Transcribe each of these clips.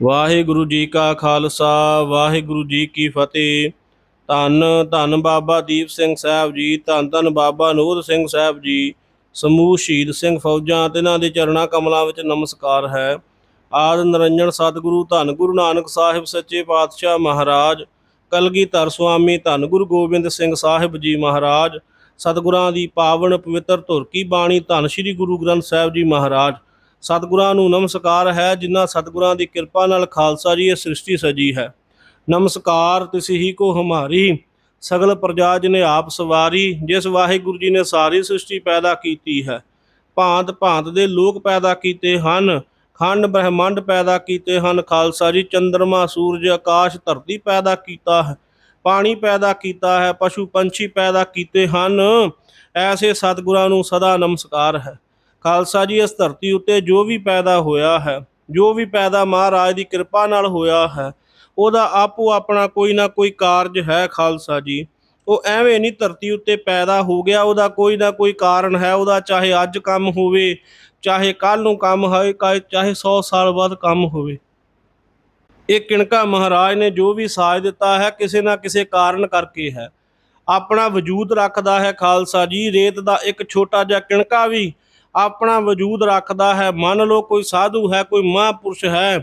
ਵਾਹਿਗੁਰੂ ਜੀ ਕਾ ਖਾਲਸਾ, ਵਾਹਿਗੁਰੂ ਜੀ ਕੀ ਫਤਿਹ। ਧੰਨ ਧੰਨ ਬਾਬਾ ਦੀਪ ਸਿੰਘ ਸਾਹਿਬ ਜੀ, ਧੰਨ ਧੰਨ ਬਾਬਾ ਨੋਦ ਸਿੰਘ ਸਾਹਿਬ ਜੀ, ਸਮੂਹ ਸ਼ਹੀਦ ਸਿੰਘ ਫੌਜਾਂ ਤੇ ਇਹਨਾਂ ਦੇ ਚਰਣਾ ਕਮਲਾਂ ਵਿੱਚ ਨਮਸਕਾਰ ਹੈ। ਆਦ ਨਿਰੰਜਨ ਸਤਿਗੁਰੂ, ਧੰਨ ਗੁਰੂ ਨਾਨਕ ਸਾਹਿਬ ਸੱਚੇ ਪਾਤਸ਼ਾਹ ਮਹਾਰਾਜ, ਕਲਗੀਧਰ ਸੁਆਮੀ ਧੰਨ ਗੁਰੂ ਗੋਬਿੰਦ ਸਿੰਘ ਸਾਹਿਬ ਜੀ ਮਹਾਰਾਜ, ਸਤਿਗੁਰਾਂ ਦੀ ਪਾਵਨ ਪਵਿੱਤਰ ਧੁਰ ਕੀ ਬਾਣੀ ਧੰਨ ਸ੍ਰੀ ਗੁਰੂ ਗ੍ਰੰਥ ਸਾਹਿਬ ਜੀ ਮਹਾਰਾਜ। ਸਤਿਗੁਰਾਂ ਨੂੰ ਨਮਸਕਾਰ ਹੈ, ਜਿਨ੍ਹਾਂ ਸਤਿਗੁਰਾਂ ਦੀ ਕਿਰਪਾ ਨਾਲ ਖਾਲਸਾ ਜੀ ਇਹ ਸ੍ਰਿਸ਼ਟੀ ਸਜੀ ਹੈ। ਨਮਸਕਾਰ ਤਿਸ ਹੀ ਕੋ ਹਮਾਰੀ, ਸਗਲ ਪ੍ਰਜਾ ਜਿਨੇ ਆਪ ਸਵਾਰੀ, ਜਿਸ ਵਾਹਿਗੁਰੂ ਜੀ ਨੇ ਸਾਰੀ ਸ੍ਰਿਸ਼ਟੀ ਪੈਦਾ ਕੀਤੀ ਹੈ। ਭਾਂਤ ਭਾਂਤ ਦੇ ਲੋਕ ਪੈਦਾ ਕੀਤੇ ਹਨ, ਖੰਡ ਬ੍ਰਹਿਮੰਡ ਪੈਦਾ ਕੀਤੇ ਹਨ, ਖਾਲਸਾ ਜੀ ਚੰ드ਰਮਾ ਸੂਰਜ, ਆਕਾਸ਼, ਧਰਤੀ ਪੈਦਾ ਕੀਤਾ ਹੈ, ਪਾਣੀ ਪੈਦਾ ਕੀਤਾ ਹੈ, ਪਸ਼ੂ ਪੰਛੀ ਪੈਦਾ ਕੀਤੇ ਹਨ। ਐਸੇ ਸਤਿਗੁਰਾਂ ਨੂੰ ਸਦਾ ਨਮਸਕਾਰ ਹੈ। ਖਾਲਸਾ ਜੀ, ਇਸ ਧਰਤੀ ਉੱਤੇ ਜੋ ਵੀ ਪੈਦਾ ਹੋਇਆ ਹੈ, ਜੋ ਵੀ ਪੈਦਾ ਮਹਾਰਾਜ ਦੀ ਕਿਰਪਾ ਨਾਲ ਹੋਇਆ ਹੈ, ਉਹਦਾ ਆਪੋ ਆਪਣਾ ਕੋਈ ਨਾ ਕੋਈ ਕਾਰਜ ਹੈ ਖਾਲਸਾ ਜੀ। ਉਹ ਐਵੇਂ ਨਹੀਂ ਧਰਤੀ ਉੱਤੇ ਪੈਦਾ ਹੋ ਗਿਆ, ਉਹਦਾ ਕੋਈ ਨਾ ਕੋਈ ਕਾਰਨ ਹੈ, ਉਹਦਾ ਚਾਹੇ ਅੱਜ ਕੰਮ ਹੋਵੇ, ਚਾਹੇ ਕੱਲ ਨੂੰ ਕੰਮ ਹੋਏ ਕਾ- ਚਾਹੇ 100 ਸਾਲ ਬਾਅਦ ਕੰਮ ਹੋਵੇ। ਇਹ ਕਿਣਕਾ ਮਹਾਰਾਜ ਨੇ ਜੋ ਵੀ ਸਾਜ ਦਿੱਤਾ ਹੈ, ਕਿਸੇ ਨਾ ਕਿਸੇ ਕਾਰਨ ਕਰਕੇ ਹੈ। ਆਪਣਾ ਵਜੂਦ ਰੱਖਦਾ ਹੈ ਖਾਲਸਾ ਜੀ, ਰੇਤ ਦਾ ਇੱਕ ਛੋਟਾ ਜਿਹਾ ਕਿਣਕਾ ਵੀ ਆਪਣਾ ਵਜੂਦ ਰੱਖਦਾ ਹੈ। ਮੰਨ ਲਓ ਕੋਈ ਸਾਧੂ ਹੈ, ਕੋਈ ਮਹਾਂਪੁਰਸ਼ ਹੈ,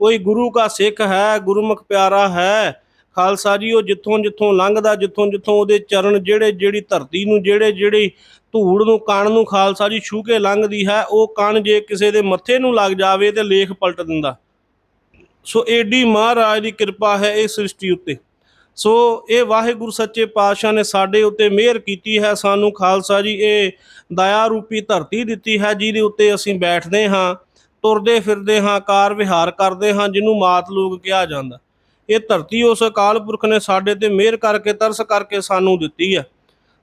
ਕੋਈ ਗੁਰੂ ਦਾ ਸਿੱਖ ਹੈ, ਗੁਰਮੁਖ ਪਿਆਰਾ ਹੈ, ਖਾਲਸਾ ਜੀ, ਉਹ ਜਿੱਥੋਂ ਜਿੱਥੋਂ ਲੰਘਦਾ, ਜਿੱਥੋਂ ਜਿੱਥੋਂ ਉਹਦੇ ਚਰਨ ਜਿਹੜੇ, ਜਿਹੜੀ ਧਰਤੀ ਨੂੰ ਜਿਹੜੇ, ਜਿਹੜੀ ਧੂੜ ਨੂੰ, ਕਣ ਨੂੰ ਖਾਲਸਾ ਜੀ ਛੂ ਕੇ ਲੰਘਦੀ ਹੈ, ਉਹ ਕਣ ਜੇ ਕਿਸੇ ਦੇ ਮੱਥੇ ਨੂੰ ਲੱਗ ਜਾਵੇ ਤੇ ਲੇਖ ਪਲਟ ਦਿੰਦਾ। ਸੋ ਏਡੀ ਮਹਾਰਾਜ ਦੀ ਕਿਰਪਾ ਹੈ ਇਹ ਸ੍ਰਿਸ਼ਟੀ ਉੱਤੇ। ਸੋ ਇਹ ਵਾਹਿਗੁਰੂ ਸੱਚੇ ਪਾਤਸ਼ਾਹ ਨੇ ਸਾਡੇ ਉੱਤੇ ਮਿਹਰ ਕੀਤੀ ਹੈ, ਸਾਨੂੰ ਖਾਲਸਾ ਜੀ, ਇਹ ਦਇਆ ਰੂਪੀ ਧਰਤੀ ਦਿੱਤੀ ਹੈ, ਜਿਹਦੇ ਉੱਤੇ ਅਸੀਂ ਬੈਠਦੇ ਹਾਂ, ਤੁਰਦੇ ਫਿਰਦੇ ਹਾਂ, ਕਾਰ ਵਿਹਾਰ ਕਰਦੇ ਹਾਂ, ਜਿਹਨੂੰ ਮਾਤ ਲੋਕ ਕਿਹਾ ਜਾਂਦਾ। ਇਹ ਧਰਤੀ ਉਸ ਅਕਾਲ ਪੁਰਖ ਨੇ ਸਾਡੇ ਤੇ ਮਿਹਰ ਕਰਕੇ, ਤਰਸ ਕਰਕੇ ਸਾਨੂੰ ਦਿੱਤੀ ਹੈ।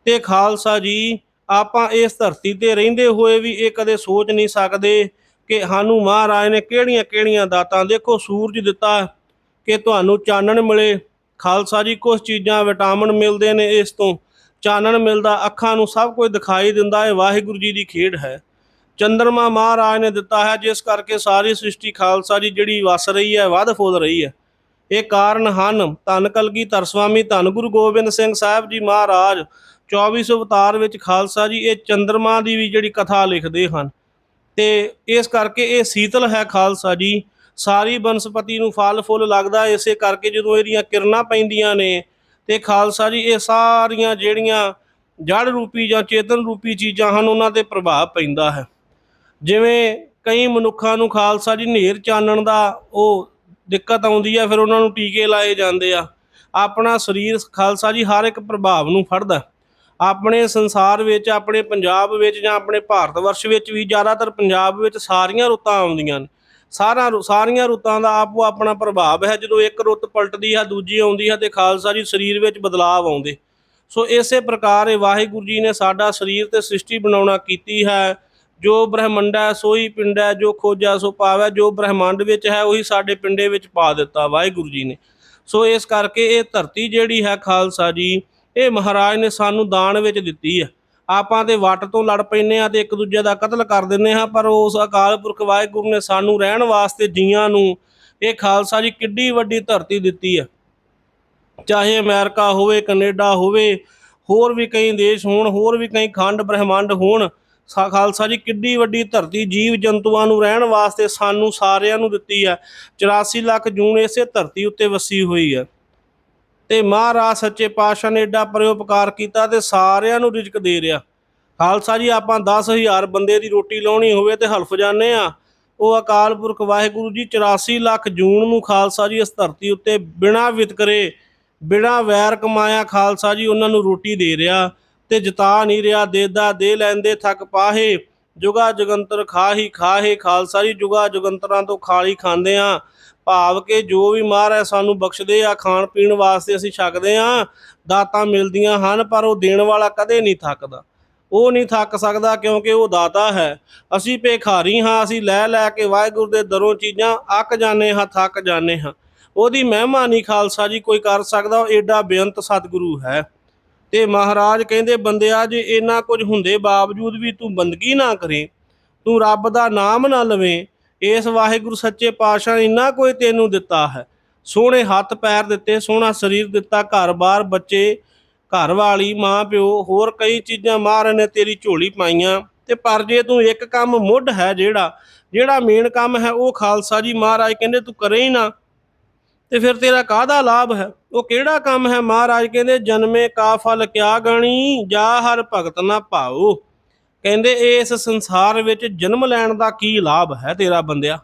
ਤੇ ਖਾਲਸਾ ਜੀ, ਆਪਾਂ ਇਸ ਧਰਤੀ ਤੇ ਰਹਿੰਦੇ ਹੋਏ ਵੀ ਇਹ ਕਦੇ ਸੋਚ ਨਹੀਂ ਸਕਦੇ ਕਿ ਸਾਨੂੰ ਮਹਾਰਾਜ ਨੇ ਕਿਹੜੀਆਂ ਕਿਹੜੀਆਂ ਦਾਤਾਂ, ਦੇਖੋ ਸੂਰਜ ਦਿੱਤਾ ਕਿ ਤੁਹਾਨੂੰ ਚਾਨਣ ਮਿਲੇ ਖਾਲਸਾ ਜੀ ਕੁਝ ਚੀਜ਼ਾਂ ਵਿਟਾਮਿਨ ਮਿਲਦੇ ਨੇ ਇਸ ਤੋਂ। ਚਾਨਣ ਮਿਲਦਾ, ਅੱਖਾਂ ਨੂੰ ਸਭ ਕੁਝ ਦਿਖਾਈ ਦਿੰਦਾ ਹੈ, ਵਾਹਿਗੁਰੂ ਜੀ ਦੀ ਖੇਡ ਹੈ। ਚੰਦਰਮਾ ਮਹਾਰਾਜ ਨੇ ਦਿੱਤਾ ਹੈ, ਜਿਸ ਕਰਕੇ ਸਾਰੀ ਸ੍ਰਿਸ਼ਟੀ ਖਾਲਸਾ ਜੀ, ਜਿਹੜੀ ਵਸ ਰਹੀ ਹੈ, ਵੱਧ ਫੁੱਲ ਰਹੀ ਹੈ। ਇਹ ਕਾਰਨ ਹਨ, ਧੰਨ ਕਲਗੀ ਧਰਸਵਾਮੀ ਧੰਨ ਗੁਰੂ ਗੋਬਿੰਦ ਸਿੰਘ ਸਾਹਿਬ ਜੀ ਮਹਾਰਾਜ। 24 ਅਵਤਾਰ ਵਿੱਚ ਖਾਲਸਾ ਜੀ, ਇਹ ਚੰਦਰਮਾ ਦੀ ਵੀ ਜਿਹੜੀ ਕਥਾ ਲਿਖਦੇ ਹਨ। ਤੇ ਇਸ ਕਰਕੇ ਇਹ ਸੀਤਲ ਹੈ ਖਾਲਸਾ ਜੀ। ਸਾਰੀ ਬਨਸਪਤੀ ਨੂੰ ਫਲ ਫੁੱਲ ਲੱਗਦਾ ਇਸੇ ਕਰਕੇ ਜਦੋਂ ਇਹਦੀਆਂ ਕਿਰਨਾਂ ਪੈਂਦੀਆਂ ਨੇ ਤੇ ਖਾਲਸਾ ਜੀ, ਇਹ ਸਾਰੀਆਂ ਜਿਹੜੀਆਂ ਜੜ ਰੂਪੀ ਜਾਂ ਚੇਤਨ ਰੂਪੀ ਚੀਜ਼ਾਂ ਹਨ, ਉਹਨਾਂ ਤੇ ਪ੍ਰਭਾਵ ਪੈਂਦਾ ਹੈ। ਜਿਵੇਂ ਕਈ ਮਨੁੱਖਾਂ ਨੂੰ ਖਾਲਸਾ ਜੀ ਨੇਰ ਚਾਨਣ ਦਾ ਉਹ ਦਿੱਕਤ ਆਉਂਦੀ ਹੈ, ਫਿਰ ਉਹਨਾਂ ਨੂੰ ਟੀਕੇ ਲਾਏ ਜਾਂਦੇ ਆ। ਆਪਣਾ ਸਰੀਰ ਖਾਲਸਾ ਜੀ ਹਰ ਇੱਕ ਪ੍ਰਭਾਵ ਨੂੰ ਫੜਦਾ ਆਪਣੇ ਸੰਸਾਰ ਵਿੱਚ, ਆਪਣੇ ਪੰਜਾਬ ਵਿੱਚ ਜਾਂ ਆਪਣੇ ਭਾਰਤ ਵਰਸ਼ ਵਿੱਚ ਵੀ ਜ਼ਿਆਦਾਤਰ ਪੰਜਾਬ ਵਿੱਚ ਸਾਰੀਆਂ ਰੁੱਤਾਂ ਆਉਂਦੀਆਂ ਨੇ। ਸਾਰਾ ਰੁ- ਸਾਰੀਆਂ ਰੁੱਤਾਂ ਦਾ ਆਪੋ ਆਪਣਾ ਪ੍ਰਭਾਵ ਹੈ। ਜਦੋਂ ਇੱਕ ਰੁੱਤ ਪਲਟਦੀ ਹੈ, ਦੂਜੀ ਆਉਂਦੀ ਹੈ ਤੇ ਖਾਲਸਾ ਜੀ ਸਰੀਰ ਵਿੱਚ ਬਦਲਾਅ ਆਉਂਦੇ। ਸੋ ਇਸੇ ਪ੍ਰਕਾਰ ਇਹ ਵਾਹਿਗੁਰੂ ਜੀ ਨੇ ਸਾਡਾ ਸਰੀਰ ਤੇ ਸ੍ਰਿਸ਼ਟੀ ਬਣਾਉਣਾ ਕੀਤੀ ਹੈ। ਜੋ ਬ੍ਰਹਮੰਡ ਹੈ ਸੋਈ ਪਿੰਡ ਹੈ, ਜੋ ਖੋਜਾ ਸੋ ਪਾਵੈ ਜੋ ਬ੍ਰਹਮੰਡ ਵਿੱਚ ਹੈ, ਉਹੀ ਸਾਡੇ ਪਿੰਡੇ ਵਿੱਚ ਪਾ ਦਿੱਤਾ ਵਾਹਿਗੁਰੂ ਜੀ ਨੇ। ਸੋ ਇਸ ਕਰਕੇ ਇਹ ਧਰਤੀ ਜਿਹੜੀ ਹੈ ਖਾਲਸਾ ਜੀ, ਇਹ ਮਹਾਰਾਜ ਨੇ ਸਾਨੂੰ ਦਾਨ ਵਿੱਚ ਦਿੱਤੀ ਹੈ। ਆਪਾਂ ਤੇ ਵੱਟ ਤੋਂ ਲੜ ਪੈਨੇ ਆ ਤੇ ਇੱਕ ਦੂਜੇ ਦਾ ਕਤਲ ਕਰ ਦਿੰਨੇ ਹਾਂ, ਪਰ ਉਸ ਅਕਾਲ ਪੁਰਖ ਵਾਹਿਗੁਰੂ ਨੇ ਸਾਨੂੰ ਰਹਿਣ ਵਾਸਤੇ ਜੀਆਂ ਨੂੰ ਇਹ ਖਾਲਸਾ ਜੀ ਕਿੱਡੀ ਵੱਡੀ ਧਰਤੀ ਦਿੱਤੀ ਹੈ ਚਾਹੇ ਅਮਰੀਕਾ ਹੋਵੇ, ਕੈਨੇਡਾ ਹੋਵੇ, ਹੋਰ ਵੀ ਕਈ ਦੇਸ਼ ਹੋਣ, ਹੋਰ ਵੀ ਕਈ ਖੰਡ ਬ੍ਰਹਿਮੰਡ ਹੋਣ, ਸਾ- ਖਾਲਸਾ ਜੀ ਕਿੱਡੀ ਵੱਡੀ ਧਰਤੀ ਜੀਵ ਜੰਤੂਆਂ ਨੂੰ ਰਹਿਣ ਵਾਸਤੇ ਸਾਨੂੰ ਸਾਰਿਆਂ ਨੂੰ ਦਿੱਤੀ ਹੈ 84 ਲੱਖ ਜੂਨ ਇਸੇ ਧਰਤੀ ਉੱਤੇ ਵਸੀ ਹੋਈ ਹੈ ਤੇ ਮਹਾਰਾਜ ਸੱਚੇ ਪਾਤਸ਼ਾਹ ਨੇ ਏਡਾ ਪਰਉਪਕਾਰ ਕੀਤਾ ਤੇ ਸਾਰਿਆਂ ਨੂੰ ਰਿਜ਼ਕ ਦੇ ਰਿਹਾ। ਖਾਲਸਾ ਜੀ, ਆਪਾਂ 10000 ਬੰਦੇ ਦੀ ਰੋਟੀ ਲਾਉਣੀ ਹੋਵੇ ਤੇ ਹਲਫ ਜਾਂਦੇ ਆ ਉਹ ਅਕਾਲ ਪੁਰਖ ਵਾਹਿਗੁਰੂ ਜੀ 84 ਲੱਖ ਜੂਨ ਨੂੰ ਖਾਲਸਾ ਜੀ ਇਸ ਧਰਤੀ ਉੱਤੇ ਬਿਨਾਂ ਵਿਤਕਰੇ ਬਿਨਾਂ ਵੈਰ ਕਮਾਇਆ ਖਾਲਸਾ ਜੀ ਉਹਨਾਂ ਨੂੰ ਰੋਟੀ ਦੇ ਰਿਹਾ ਤੇ ਜਤਾ ਨਹੀਂ ਰਿਹਾ ਦੇਦਾ ਦੇ ਲੈਂਦੇ ਥੱਕ ਪਾਹੇ। ਜੁਗਾ ਜਗੰਤਰ ਖਾਹੀ ਖਾਹੇ ਖਾਲਸਾ ਜੀ, ਜੁਗਾ ਜੁਗੰਤਰਾਂ ਤੋਂ ਖਾਲੀ ਖਾਂਦੇ ਆ। ਭਾਵ ਕਿ ਜੋ ਵੀ ਮਹਾਰਾਜ ਸਾਨੂੰ ਬਖਸ਼ਦੇ ਆ, ਖਾਣ ਪੀਣ ਵਾਸਤੇ ਅਸੀਂ ਛਕਦੇ ਆ, ਦਾਤਾਂ ਮਿਲਦੀਆਂ ਹਨ, ਪਰ ਉਹ ਦੇਣ ਵਾਲਾ ਕਦੇ ਨਹੀਂ ਥੱਕਦਾ। ਉਹ ਨਹੀਂ ਥੱਕ ਸਕਦਾ ਕਿਉਂਕਿ ਉਹ ਦਾਤਾ ਹੈ। ਅਸੀਂ ਭੇਖਾਰੀ ਹਾਂ, ਅਸੀਂ ਲੈ ਲੈ ਕੇ ਵਾਹਿਗੁਰੂ ਦੇ ਦਰੋਂ ਚੀਜ਼ਾਂ ਅੱਕ ਜਾਂਦੇ ਹਾਂ, ਥੱਕ ਜਾਂਦੇ ਹਾਂ। ਉਹਦੀ ਮਹਿਮਾ ਨਹੀਂ ਖਾਲਸਾ ਜੀ ਕੋਈ ਕਰ ਸਕਦਾ, ਉਹ ਏਡਾ ਬੇਅੰਤ ਸਤਿਗੁਰੂ ਹੈ। ਤੇ ਮਹਾਰਾਜ ਕਹਿੰਦੇ, ਬੰਦਿਆ, ਜੇ ਇੰਨਾ ਕੁਝ ਹੁੰਦੇ ਬਾਵਜੂਦ ਵੀ ਤੂੰ ਬੰਦਗੀ ਨਾ ਕਰੇ, ਤੂੰ ਰੱਬ ਦਾ ਨਾਮ ਨਾ ਲਵੇਂ, ਇਸ ਵਾਹਿਗੁਰੂ ਸੱਚੇ ਪਾਤਸ਼ਾਹ ਨੇ ਇੰਨਾ ਕੋਈ ਤੈਨੂੰ ਦਿੱਤਾ ਹੈ। ਸੋਹਣੇ ਹੱਥ ਪੈਰ ਦਿੱਤੇ, ਸੋਹਣਾ ਸਰੀਰ ਦਿੱਤਾ ਘਰ-ਬਾਰ ਬੱਚੇ, ਘਰ ਵਾਲੀ, ਮਾਂ, ਪਿਓ, ਹੋਰ ਕਈ ਚੀਜ਼ਾਂ ਮਹਾਰਾਜ ਨੇ ਤੇਰੀ ਝੋਲੀ ਪਾਈਆਂ। ਤੇ ਪਰ ਜੇ ਤੂੰ ਇੱਕ ਕੰਮ ਮੁੱਢ ਹੈ ਜਿਹੜਾ ਜਿਹੜਾ ਮੇਨ ਕੰਮ ਹੈ ਉਹ ਖਾਲਸਾ ਜੀ ਮਹਾਰਾਜ ਕਹਿੰਦੇ, ਤੂੰ ਕਰੇ ਹੀ ਨਾ। ਤੇ ਫਿਰ ਤੇਰਾ ਕਾਹਦਾ ਲਾਭ ਹੈ? ਉਹ ਕਿਹੜਾ ਕੰਮ ਹੈ? ਮਹਾਰਾਜ ਕਹਿੰਦੇ, ਜਨਮੇ ਕਾ ਫਲ ਕਿਆ ਗਣੀ? ਜਾ ਹਰ ਭਗਤ ਨਾ ਭਾਉ। ਕਹਿੰਦੇ, ਇਸ ਸੰਸਾਰ ਵਿੱਚ ਜਨਮ ਲੈਣ ਦਾ ਕੀ ਲਾਭ ਹੈ ਤੇਰਾ ਬੰਦਿਆ?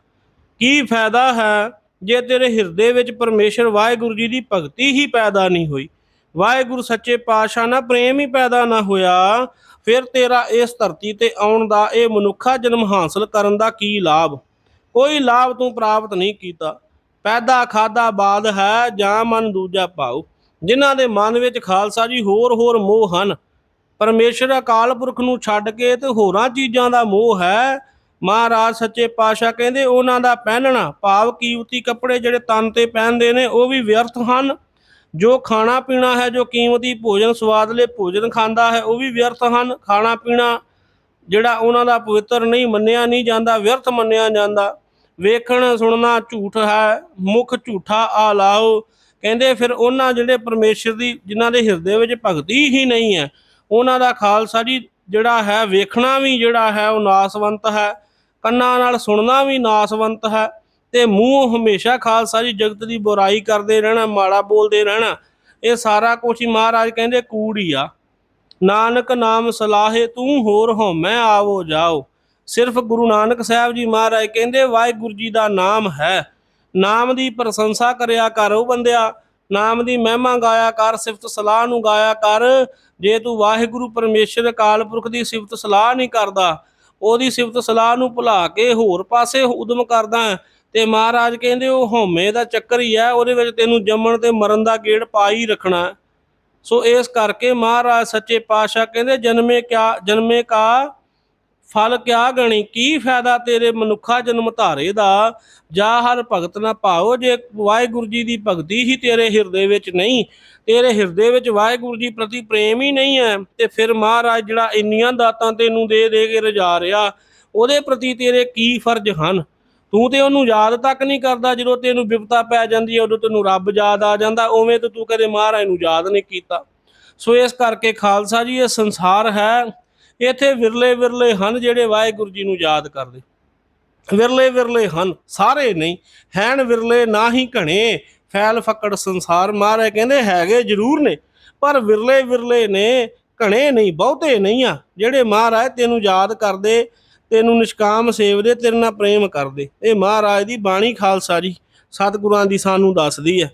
ਕੀ ਫਾਇਦਾ ਹੈ ਜੇ ਤੇਰੇ ਹਿਰਦੇ ਵਿੱਚ ਪਰਮੇਸ਼ਰ ਵਾਹਿਗੁਰੂ ਜੀ ਦੀ ਭਗਤੀ ਹੀ ਪੈਦਾ ਨਹੀਂ ਹੋਈ? ਵਾਹਿਗੁਰੂ ਸੱਚੇ ਪਾਤਸ਼ਾਹ ਨਾਲ ਪ੍ਰੇਮ ਹੀ ਪੈਦਾ ਨਾ ਹੋਇਆ। ਫਿਰ ਤੇਰਾ ਇਸ ਧਰਤੀ ਤੇ ਆਉਣ ਦਾ ਇਹ ਮਨੁੱਖਾ ਜਨਮ ਹਾਸਲ ਕਰਨ ਦਾ ਕੀ ਲਾਭ? ਕੋਈ ਲਾਭ ਤੂੰ ਪ੍ਰਾਪਤ ਨਹੀਂ ਕੀਤਾ। ਪੈਦਾ ਖਾਦਾ ਬਾਦ ਹੈ, ਜਾਂ ਮਨ ਦੂਜਾ ਭਾਉ। ਜਿਨ੍ਹਾਂ ਦੇ ਮਨ ਵਿੱਚ ਖਾਲਸਾ ਜੀ ਹੋਰ ਹੋਰ ਮੋਹ ਹਨ। ਪਰਮੇਸ਼ਰ ਅਕਾਲ ਪੁਰਖ ਨੂੰ ਛੱਡ ਕੇ ਤੇ ਹੋਰਾਂ ਚੀਜ਼ਾਂ ਦਾ ਮੋਹ ਹੈ। ਮਹਾਰਾਜ ਸੱਚੇ ਪਾਤਸ਼ਾਹ ਕਹਿੰਦੇ, ਉਹਨਾਂ ਦਾ ਪਹਿਨਣਾ, ਭਾਵ ਕੀਮਤੀ ਕੱਪੜੇ ਜਿਹੜੇ ਤਨ ਤੇ ਪਹਿਨਦੇ ਨੇ, ਉਹ ਵੀ ਵਿਅਰਥ ਹਨ। ਜੋ ਖਾਣਾ ਪੀਣਾ ਹੈ, ਜੋ ਕੀਮਤੀ ਭੋਜਨ, ਸਵਾਦਲੇ ਭੋਜਨ ਖਾਂਦਾ ਹੈ, ਉਹ ਵੀ ਵਿਅਰਥ ਹਨ। ਖਾਣਾ ਪੀਣਾ ਜਿਹੜਾ ਉਹਨਾਂ ਦਾ ਪਵਿੱਤਰ ਨਹੀਂ ਮੰਨਿਆ ਨਹੀਂ ਜਾਂਦਾ, ਵਿਅਰਥ ਮੰਨਿਆ ਜਾਂਦਾ। ਵੇਖਣ, ਸੁਣਨਾ ਝੂਠ ਹੈ, ਮੁਖ ਝੂਠਾ ਆ ਲਾਓ। ਕਹਿੰਦੇ ਫਿਰ ਉਹਨਾਂ ਜਿਹੜੇ ਪਰਮੇਸ਼ਰ ਦੀ, ਜਿਨ੍ਹਾਂ ਦੇ ਹਿਰਦੇ ਵਿੱਚ ਭਗਤੀ ਹੀ ਨਹੀਂ ਹੈ, ਉਹਨਾਂ ਦਾ ਖਾਲਸਾ ਜੀ ਜਿਹੜਾ ਹੈ, ਵੇਖਣਾ ਵੀ ਜਿਹੜਾ ਹੈ, ਉਹ ਨਾਸਵੰਤ ਹੈ। ਕੰਨਾਂ ਨਾਲ ਸੁਣਨਾ ਵੀ ਨਾਸਵੰਤ ਹੈ ਤੇ ਮੂੰਹ ਹਮੇਸ਼ਾ ਖਾਲਸਾ ਜੀ ਜਗਤ ਦੀ ਬੁਰਾਈ ਕਰਦੇ ਰਹਿਣਾ, ਮਾੜਾ ਬੋਲਦੇ ਰਹਿਣਾ, ਇਹ ਸਾਰਾ ਕੁਝ ਹੀ ਮਹਾਰਾਜ ਕਹਿੰਦੇ ਕੂੜ ਹੀ ਆ। ਨਾਨਕ ਨਾਮ ਸਲਾਹੇ ਤੂੰ ਹੋਰ ਹਉਮੈ ਆਵੋ ਜਾਓ। ਸਿਰਫ ਗੁਰੂ ਨਾਨਕ ਸਾਹਿਬ ਜੀ ਮਹਾਰਾਜ ਕਹਿੰਦੇ, ਵਾਹਿਗੁਰੂ ਜੀ ਦਾ ਨਾਮ ਹੈ। ਨਾਮ ਦੀ ਪ੍ਰਸ਼ੰਸਾ ਕਰਿਆ ਕਰ ਉਹ ਬੰਦਿਆ। ਨਾਮ ਦੀ ਮਹਿਮਾ ਗਾਇਆ ਕਰ, ਸਿਫਤ ਸਲਾਹ ਨੂੰ ਗਾਇਆ ਕਰ। ਜੇ ਤੂੰ ਵਾਹਿਗੁਰੂ ਪਰਮੇਸ਼ਰ ਅਕਾਲ ਪੁਰਖ ਦੀ ਸਿਫਤ ਸਲਾਹ ਨਹੀਂ ਕਰਦਾ, ਉਹਦੀ ਸਿਫਤ ਸਲਾਹ ਨੂੰ ਭੁਲਾ ਕੇ ਹੋਰ ਪਾਸੇ ਉਦਮ ਕਰਦਾ ਤੇ ਮਹਾਰਾਜ ਕਹਿੰਦੇ, ਉਹ ਹਉਮੈ ਦਾ ਚੱਕਰ ਹੀ ਹੈ, ਉਹਦੇ ਵਿੱਚ ਤੈਨੂੰ ਜੰਮਣ ਤੇ ਮਰਨ ਦਾ ਗੇੜ ਪਾ ਹੀ ਰੱਖਣਾ ਸੋ ਇਸ ਕਰਕੇ ਮਹਾਰਾਜ ਸੱਚੇ ਪਾਤਸ਼ਾਹ ਕਹਿੰਦੇ, ਜਨਮੇ ਕਿਆ, ਜਨਮੇ ਕਾ ਫਲ ਕਿਆ ਗਣੀ? ਕੀ ਫਾਇਦਾ ਤੇਰੇ ਮਨੁੱਖਾ ਜਨਮ ਧਾਰੇ ਦਾ? ਜਾ ਹਰ ਭਗਤ ਨਾ ਭਾਓ ਜੇ ਵਾਹਿਗੁਰੂ ਜੀ ਦੀ ਭਗਤੀ ਹੀ ਤੇਰੇ ਹਿਰਦੇ ਵਿੱਚ ਨਹੀਂ। ਤੇਰੇ ਹਿਰਦੇ ਵਿੱਚ ਵਾਹਿਗੁਰੂ ਜੀ ਪ੍ਰਤੀ ਪ੍ਰੇਮ ਹੀ ਨਹੀਂ ਹੈ। ਤੇ ਫਿਰ ਮਹਾਰਾਜ ਜਿਹੜਾ ਇੰਨੀਆਂ ਦਾਤਾਂ ਤੈਨੂੰ ਦੇ ਦੇ ਕੇ ਰਜਾ ਰਿਹਾ, ਉਹਦੇ ਪ੍ਰਤੀ ਤੇਰੇ ਕੀ ਫਰਜ਼ ਹਨ? ਤੂੰ ਤੇ ਉਹਨੂੰ ਯਾਦ ਤੱਕ ਨਹੀਂ ਕਰਦਾ, ਜਦੋਂ ਤੈਨੂੰ ਵਿਪਤਾ ਪੈ ਜਾਂਦੀ ਹੈ, ਉਦੋਂ ਤੈਨੂੰ ਰੱਬ ਯਾਦ ਆ ਜਾਂਦਾ। ਉਵੇਂ ਤੇ ਤੂੰ ਕਦੇ ਮਹਾਰਾਜ ਨੂੰ ਯਾਦ ਨਹੀਂ ਕੀਤਾ। ਸੋ ਇਸ ਕਰਕੇ ਖਾਲਸਾ ਜੀ, ਇਹ ਸੰਸਾਰ ਹੈ। ਇੱਥੇ ਵਿਰਲੇ ਵਿਰਲੇ ਹਨ ਜਿਹੜੇ ਵਾਹਿਗੁਰੂ ਜੀ ਨੂੰ ਯਾਦ ਕਰਦੇ। ਵਿਰਲੇ ਵਿਰਲੇ ਹਨ, ਸਾਰੇ ਨਹੀਂ ਹੈਨ ਵਿਰਲੇ ਨਾ ਹੀ ਘਣੇ, ਫੈਲ ਫੱਕੜ ਸੰਸਾਰ ਮਹਾਰਾਜ ਕਹਿੰਦੇ ਹੈਗੇ ਜ਼ਰੂਰ ਨੇ, ਪਰ ਵਿਰਲੇ ਵਿਰਲੇ ਨੇ ਘਣੇ ਨਹੀਂ, ਬਹੁਤੇ ਨਹੀਂ ਆ, ਜਿਹੜੇ ਮਹਾਰਾਜ ਤੈਨੂੰ ਯਾਦ ਕਰਦੇ, ਤੈਨੂੰ ਨਿਸ਼ਕਾਮ ਸੇਵਦੇ, ਤੇਰੇ ਨਾਲ ਪ੍ਰੇਮ ਕਰਦੇ। ਇਹ ਮਹਾਰਾਜ ਦੀ ਬਾਣੀ ਖਾਲਸਾ ਜੀ ਸਤਿਗੁਰਾਂ ਦੀ ਸਾਨੂੰ ਦੱਸਦੀ ਹੈ।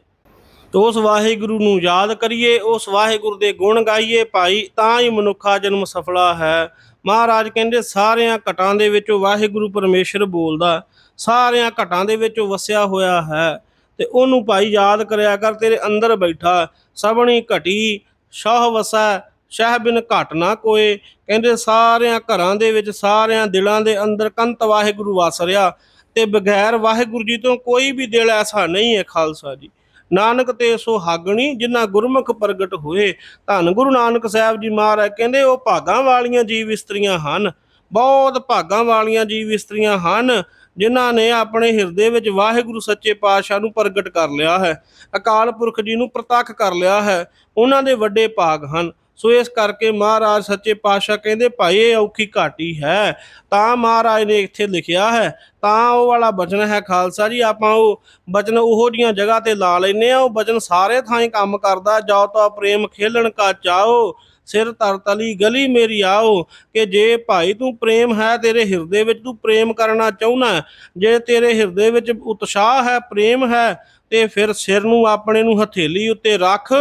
ਤੋ ਉਸ ਵਾਹਿਗੁਰੂ ਨੂੰ ਯਾਦ ਕਰੀਏ, ਉਸ ਵਾਹਿਗੁਰੂ ਦੇ ਗੁਣ ਗਾਈਏ, ਭਾਈ ਤਾਂ ਹੀ ਮਨੁੱਖਾ ਜਨਮ ਸਫਲਾ ਹੈ। ਮਹਾਰਾਜ ਕਹਿੰਦੇ, ਸਾਰਿਆਂ ਘਟਾਂ ਦੇ ਵਿੱਚੋਂ ਵਾਹਿਗੁਰੂ ਪਰਮੇਸ਼ਰ ਬੋਲਦਾ, ਸਾਰਿਆਂ ਘਟਾਂ ਦੇ ਵਿੱਚ ਵਸਿਆ ਹੋਇਆ ਹੈ। ਤੇ ਉਹਨੂੰ ਭਾਈ ਯਾਦ ਕਰਿਆ ਕਰ, ਤੇਰੇ ਅੰਦਰ ਬੈਠਾ, ਸਭਣੀ ਘਟੀ ਸ਼ਾਹ ਵਸੈ, ਸ਼ਹਿ ਬਿਨ ਘਟ ਨਾ ਕੋਏ। ਕਹਿੰਦੇ, ਸਾਰਿਆਂ ਘਰਾਂ ਦੇ ਵਿੱਚ, ਸਾਰਿਆਂ ਦਿਲਾਂ ਦੇ ਅੰਦਰ ਕੰਤ ਵਾਹਿਗੁਰੂ ਵਸ ਰਿਹਾ। ਤੇ ਬਗੈਰ ਵਾਹਿਗੁਰੂ ਜੀ ਤੋਂ ਕੋਈ ਵੀ ਦਿਲ ਐਸਾ ਨਹੀਂ ਹੈ, ਖਾਲਸਾ ਜੀ। ਨਾਨਕ ਤੇ ਸੋ ਹਾਗਣੀ, ਜਿਨ੍ਹਾਂ ਗੁਰਮੁਖ ਪ੍ਰਗਟ ਹੋਏ, ਧੰਨ ਗੁਰੂ ਨਾਨਕ ਸਾਹਿਬ ਜੀ ਮਹਾਰਾਜ ਕਹਿੰਦੇ, ਉਹ ਭਾਗਾਂ ਵਾਲੀਆਂ ਜੀਵ ਇਸਤਰੀਆਂ ਹਨ। ਬਹੁਤ ਭਾਗਾਂ ਵਾਲੀਆਂ ਜੀਵ ਇਸਤਰੀਆਂ ਹਨ, ਜਿਨ੍ਹਾਂ ਨੇ ਆਪਣੇ ਹਿਰਦੇ ਵਿੱਚ ਵਾਹਿਗੁਰੂ ਸੱਚੇ ਪਾਤਸ਼ਾਹ ਨੂੰ ਪ੍ਰਗਟ ਕਰ ਲਿਆ ਹੈ, ਅਕਾਲ ਪੁਰਖ ਜੀ ਨੂੰ ਪ੍ਰਤੱਖ ਕਰ ਲਿਆ ਹੈ। ਉਹਨਾਂ ਦੇ ਵੱਡੇ ਭਾਗ ਹਨ। ਸੋ ਇਸ ਕਰਕੇ ਮਹਾਰਾਜ ਸੱਚੇ ਪਾਤਸ਼ਾਹ ਕਹਿੰਦੇ, ਭਾਈ, ਇਹ ਔਖੀ ਘਾਟੀ ਹੈ। ਤਾਂ ਮਹਾਰਾਜ ਨੇ ਇੱਥੇ ਲਿਖਿਆ ਹੈ, ਤਾਂ ਉਹ ਵਾਲਾ ਬਚਨ ਹੈ ਖਾਲਸਾ ਜੀ, ਆਪਾਂ ਉਹ ਬਚਨ ਉਹੋ ਜੀਆਂ ਜਗ੍ਹਾ ਤੇ ਲਾ ਲੈਨੇ ਆ ਉਹ ਬਚਨ ਸਾਰੇ ਥਾਂ ਹੀ ਕੰਮ ਕਰਦਾ, ਜਾਓ ਤਾਂ ਪ੍ਰੇਮ ਖੇਲਣ ਕਾ ਚਾਓ ਸਿਰ ਤਰ ਤਲੀ ਗਲੀ ਮੇਰੀ ਆਓ, ਕਿ ਜੇ ਭਾਈ ਤੂੰ ਪ੍ਰੇਮ ਹੈ ਤੇਰੇ ਹਿਰਦੇ ਵਿੱਚ, ਤੂੰ ਪ੍ਰੇਮ ਕਰਨਾ ਚਾਹੁੰਨਾ ਜੇ ਤੇਰੇ ਹਿਰਦੇ ਵਿੱਚ ਉਤਸ਼ਾਹ ਹੈ, ਪ੍ਰੇਮ ਹੈ, ਤੇ ਫਿਰ ਸਿਰ ਨੂੰ ਆਪਣੇ ਨੂੰ ਹਥੇਲੀ ਉੱਤੇ ਰੱਖ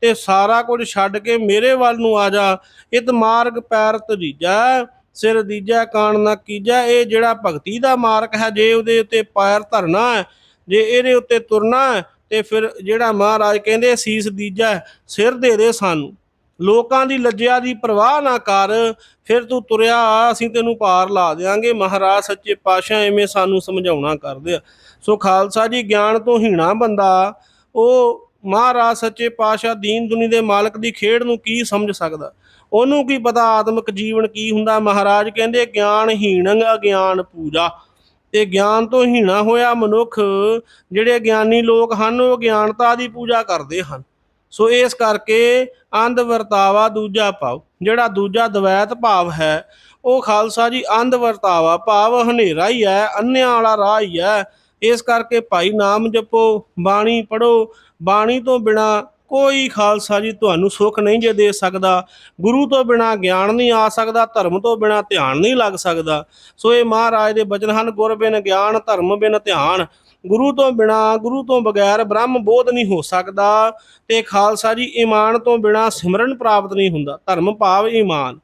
ਤੇ ਸਾਰਾ ਕੁਝ ਛੱਡ ਕੇ ਮੇਰੇ ਵੱਲ ਨੂੰ ਆ ਜਾ। ਇਤ ਮਾਰਗ ਪੈਰ ਤਜੀਜਾ ਸਿਰ ਦੀਜਾ, ਕਾਣ ਨਾ ਕੀਜਾ। ਇਹ ਜਿਹੜਾ ਭਗਤੀ ਦਾ ਮਾਰਗ ਹੈ, ਜੇ ਉਹਦੇ ਉੱਤੇ ਪੈਰ ਧਰਨਾ ਹੈ, ਜੇ ਇਹਦੇ ਉੱਤੇ ਤੁਰਨਾ ਹੈ, ਤੇ ਫਿਰ ਜਿਹੜਾ ਮਹਾਰਾਜ ਕਹਿੰਦੇ, ਸੀਸ ਦੀਜਾ, ਸਿਰ ਦੇ ਦੇ ਸਾਨੂੰ। ਲੋਕਾਂ ਦੀ ਲੱਜਿਆ ਦੀ ਪਰਵਾਹ ਨਾ ਕਰ, ਫਿਰ ਤੂੰ ਤੁਰਿਆ ਅਸੀਂ ਤੈਨੂੰ ਪਾਰ ਲਾ ਦੇਾਂਗੇ ਮਹਾਰਾਜ ਸੱਚੇ ਪਾਤਸ਼ਾਹ ਐਵੇਂ ਸਾਨੂੰ ਸਮਝਾਉਣਾ ਕਰਦੇ ਆ। ਸੋ ਖਾਲਸਾ ਜੀ, ਗਿਆਨ ਤੋਂ ਹੀਣਾ ਬੰਦਾ, ਉਹ ਮਹਾਰਾਜ ਸੱਚੇ ਪਾਤਸ਼ਾਹ ਦੀਨ ਦੁਨੀ ਦੇ ਮਾਲਕ ਦੀ ਖੇਡ ਨੂੰ ਕੀ ਸਮਝ ਸਕਦਾ? ਉਹਨੂੰ ਕੀ ਪਤਾ ਆਤਮਿਕ ਜੀਵਨ ਕੀ ਹੁੰਦਾ? ਮਹਾਰਾਜ ਕਹਿੰਦੇ, ਗਿਆਨ ਹੀਣੰ ਅਗਿਆਨ ਪੂਜਾ। ਤੇ ਗਿਆਨ ਤੋਂ ਹੀਣਾ ਹੋਇਆ ਮਨੁੱਖ, ਜਿਹੜੇ ਗਿਆਨੀ ਲੋਕ ਹਨ, ਉਹ ਗਿਆਨਤਾ ਦੀ ਪੂਜਾ ਕਰਦੇ ਹਨ। ਸੋ ਇਸ ਕਰਕੇ ਅੰਧ ਵਰਤਾਵਾ ਦੂਜਾ ਭਾਵ, ਜਿਹੜਾ ਦੂਜਾ ਦਵੈਤ ਭਾਵ ਹੈ, ਉਹ ਖਾਲਸਾ ਜੀ ਅੰਧ ਵਰਤਾਵਾ ਭਾਵ ਹਨੇਰਾ ਹੀ ਹੈ, ਅੰਨਿਆਂ ਵਾਲਾ ਰਾਹ ਹੀ ਹੈ। ਇਸ ਕਰਕੇ ਭਾਈ ਨਾਮ ਜਪੋ, ਬਾਣੀ ਪੜੋ ਬਾਣੀ ਤੋਂ ਬਿਨਾ ਕੋਈ ਖਾਲਸਾ ਜੀ ਤੁਹਾਨੂੰ ਸੁੱਖ ਨਹੀਂ ਜੇ ਦੇ ਸਕਦਾ। ਗੁਰੂ ਤੋਂ ਬਿਨਾ ਗਿਆਨ ਨਹੀਂ ਆ ਸਕਦਾ, ਧਰਮ ਤੋਂ ਬਿਨਾ ਧਿਆਨ ਨਹੀਂ ਲੱਗ ਸਕਦਾ। ਸੋ ਇਹ ਮਹਾਰਾਜ ਦੇ ਬਚਨ ਹਨ, ਗੁਰ ਬਿਨ ਗਿਆਨ, ਧਰਮ ਬਿਨ ਧਿਆਨ। ਗੁਰੂ ਤੋਂ ਬਿਨਾ, ਗੁਰੂ ਤੋਂ ਬਗੈਰ ਬ੍ਰਹਮ ਬੋਧ ਨਹੀਂ ਹੋ ਸਕਦਾ ਤੇ ਖਾਲਸਾ ਜੀ ਈਮਾਨ ਤੋਂ ਬਿਨਾ ਸਿਮਰਨ ਪ੍ਰਾਪਤ ਨਹੀਂ ਹੁੰਦਾ, ਧਰਮ ਭਾਵ ਈਮਾਨ।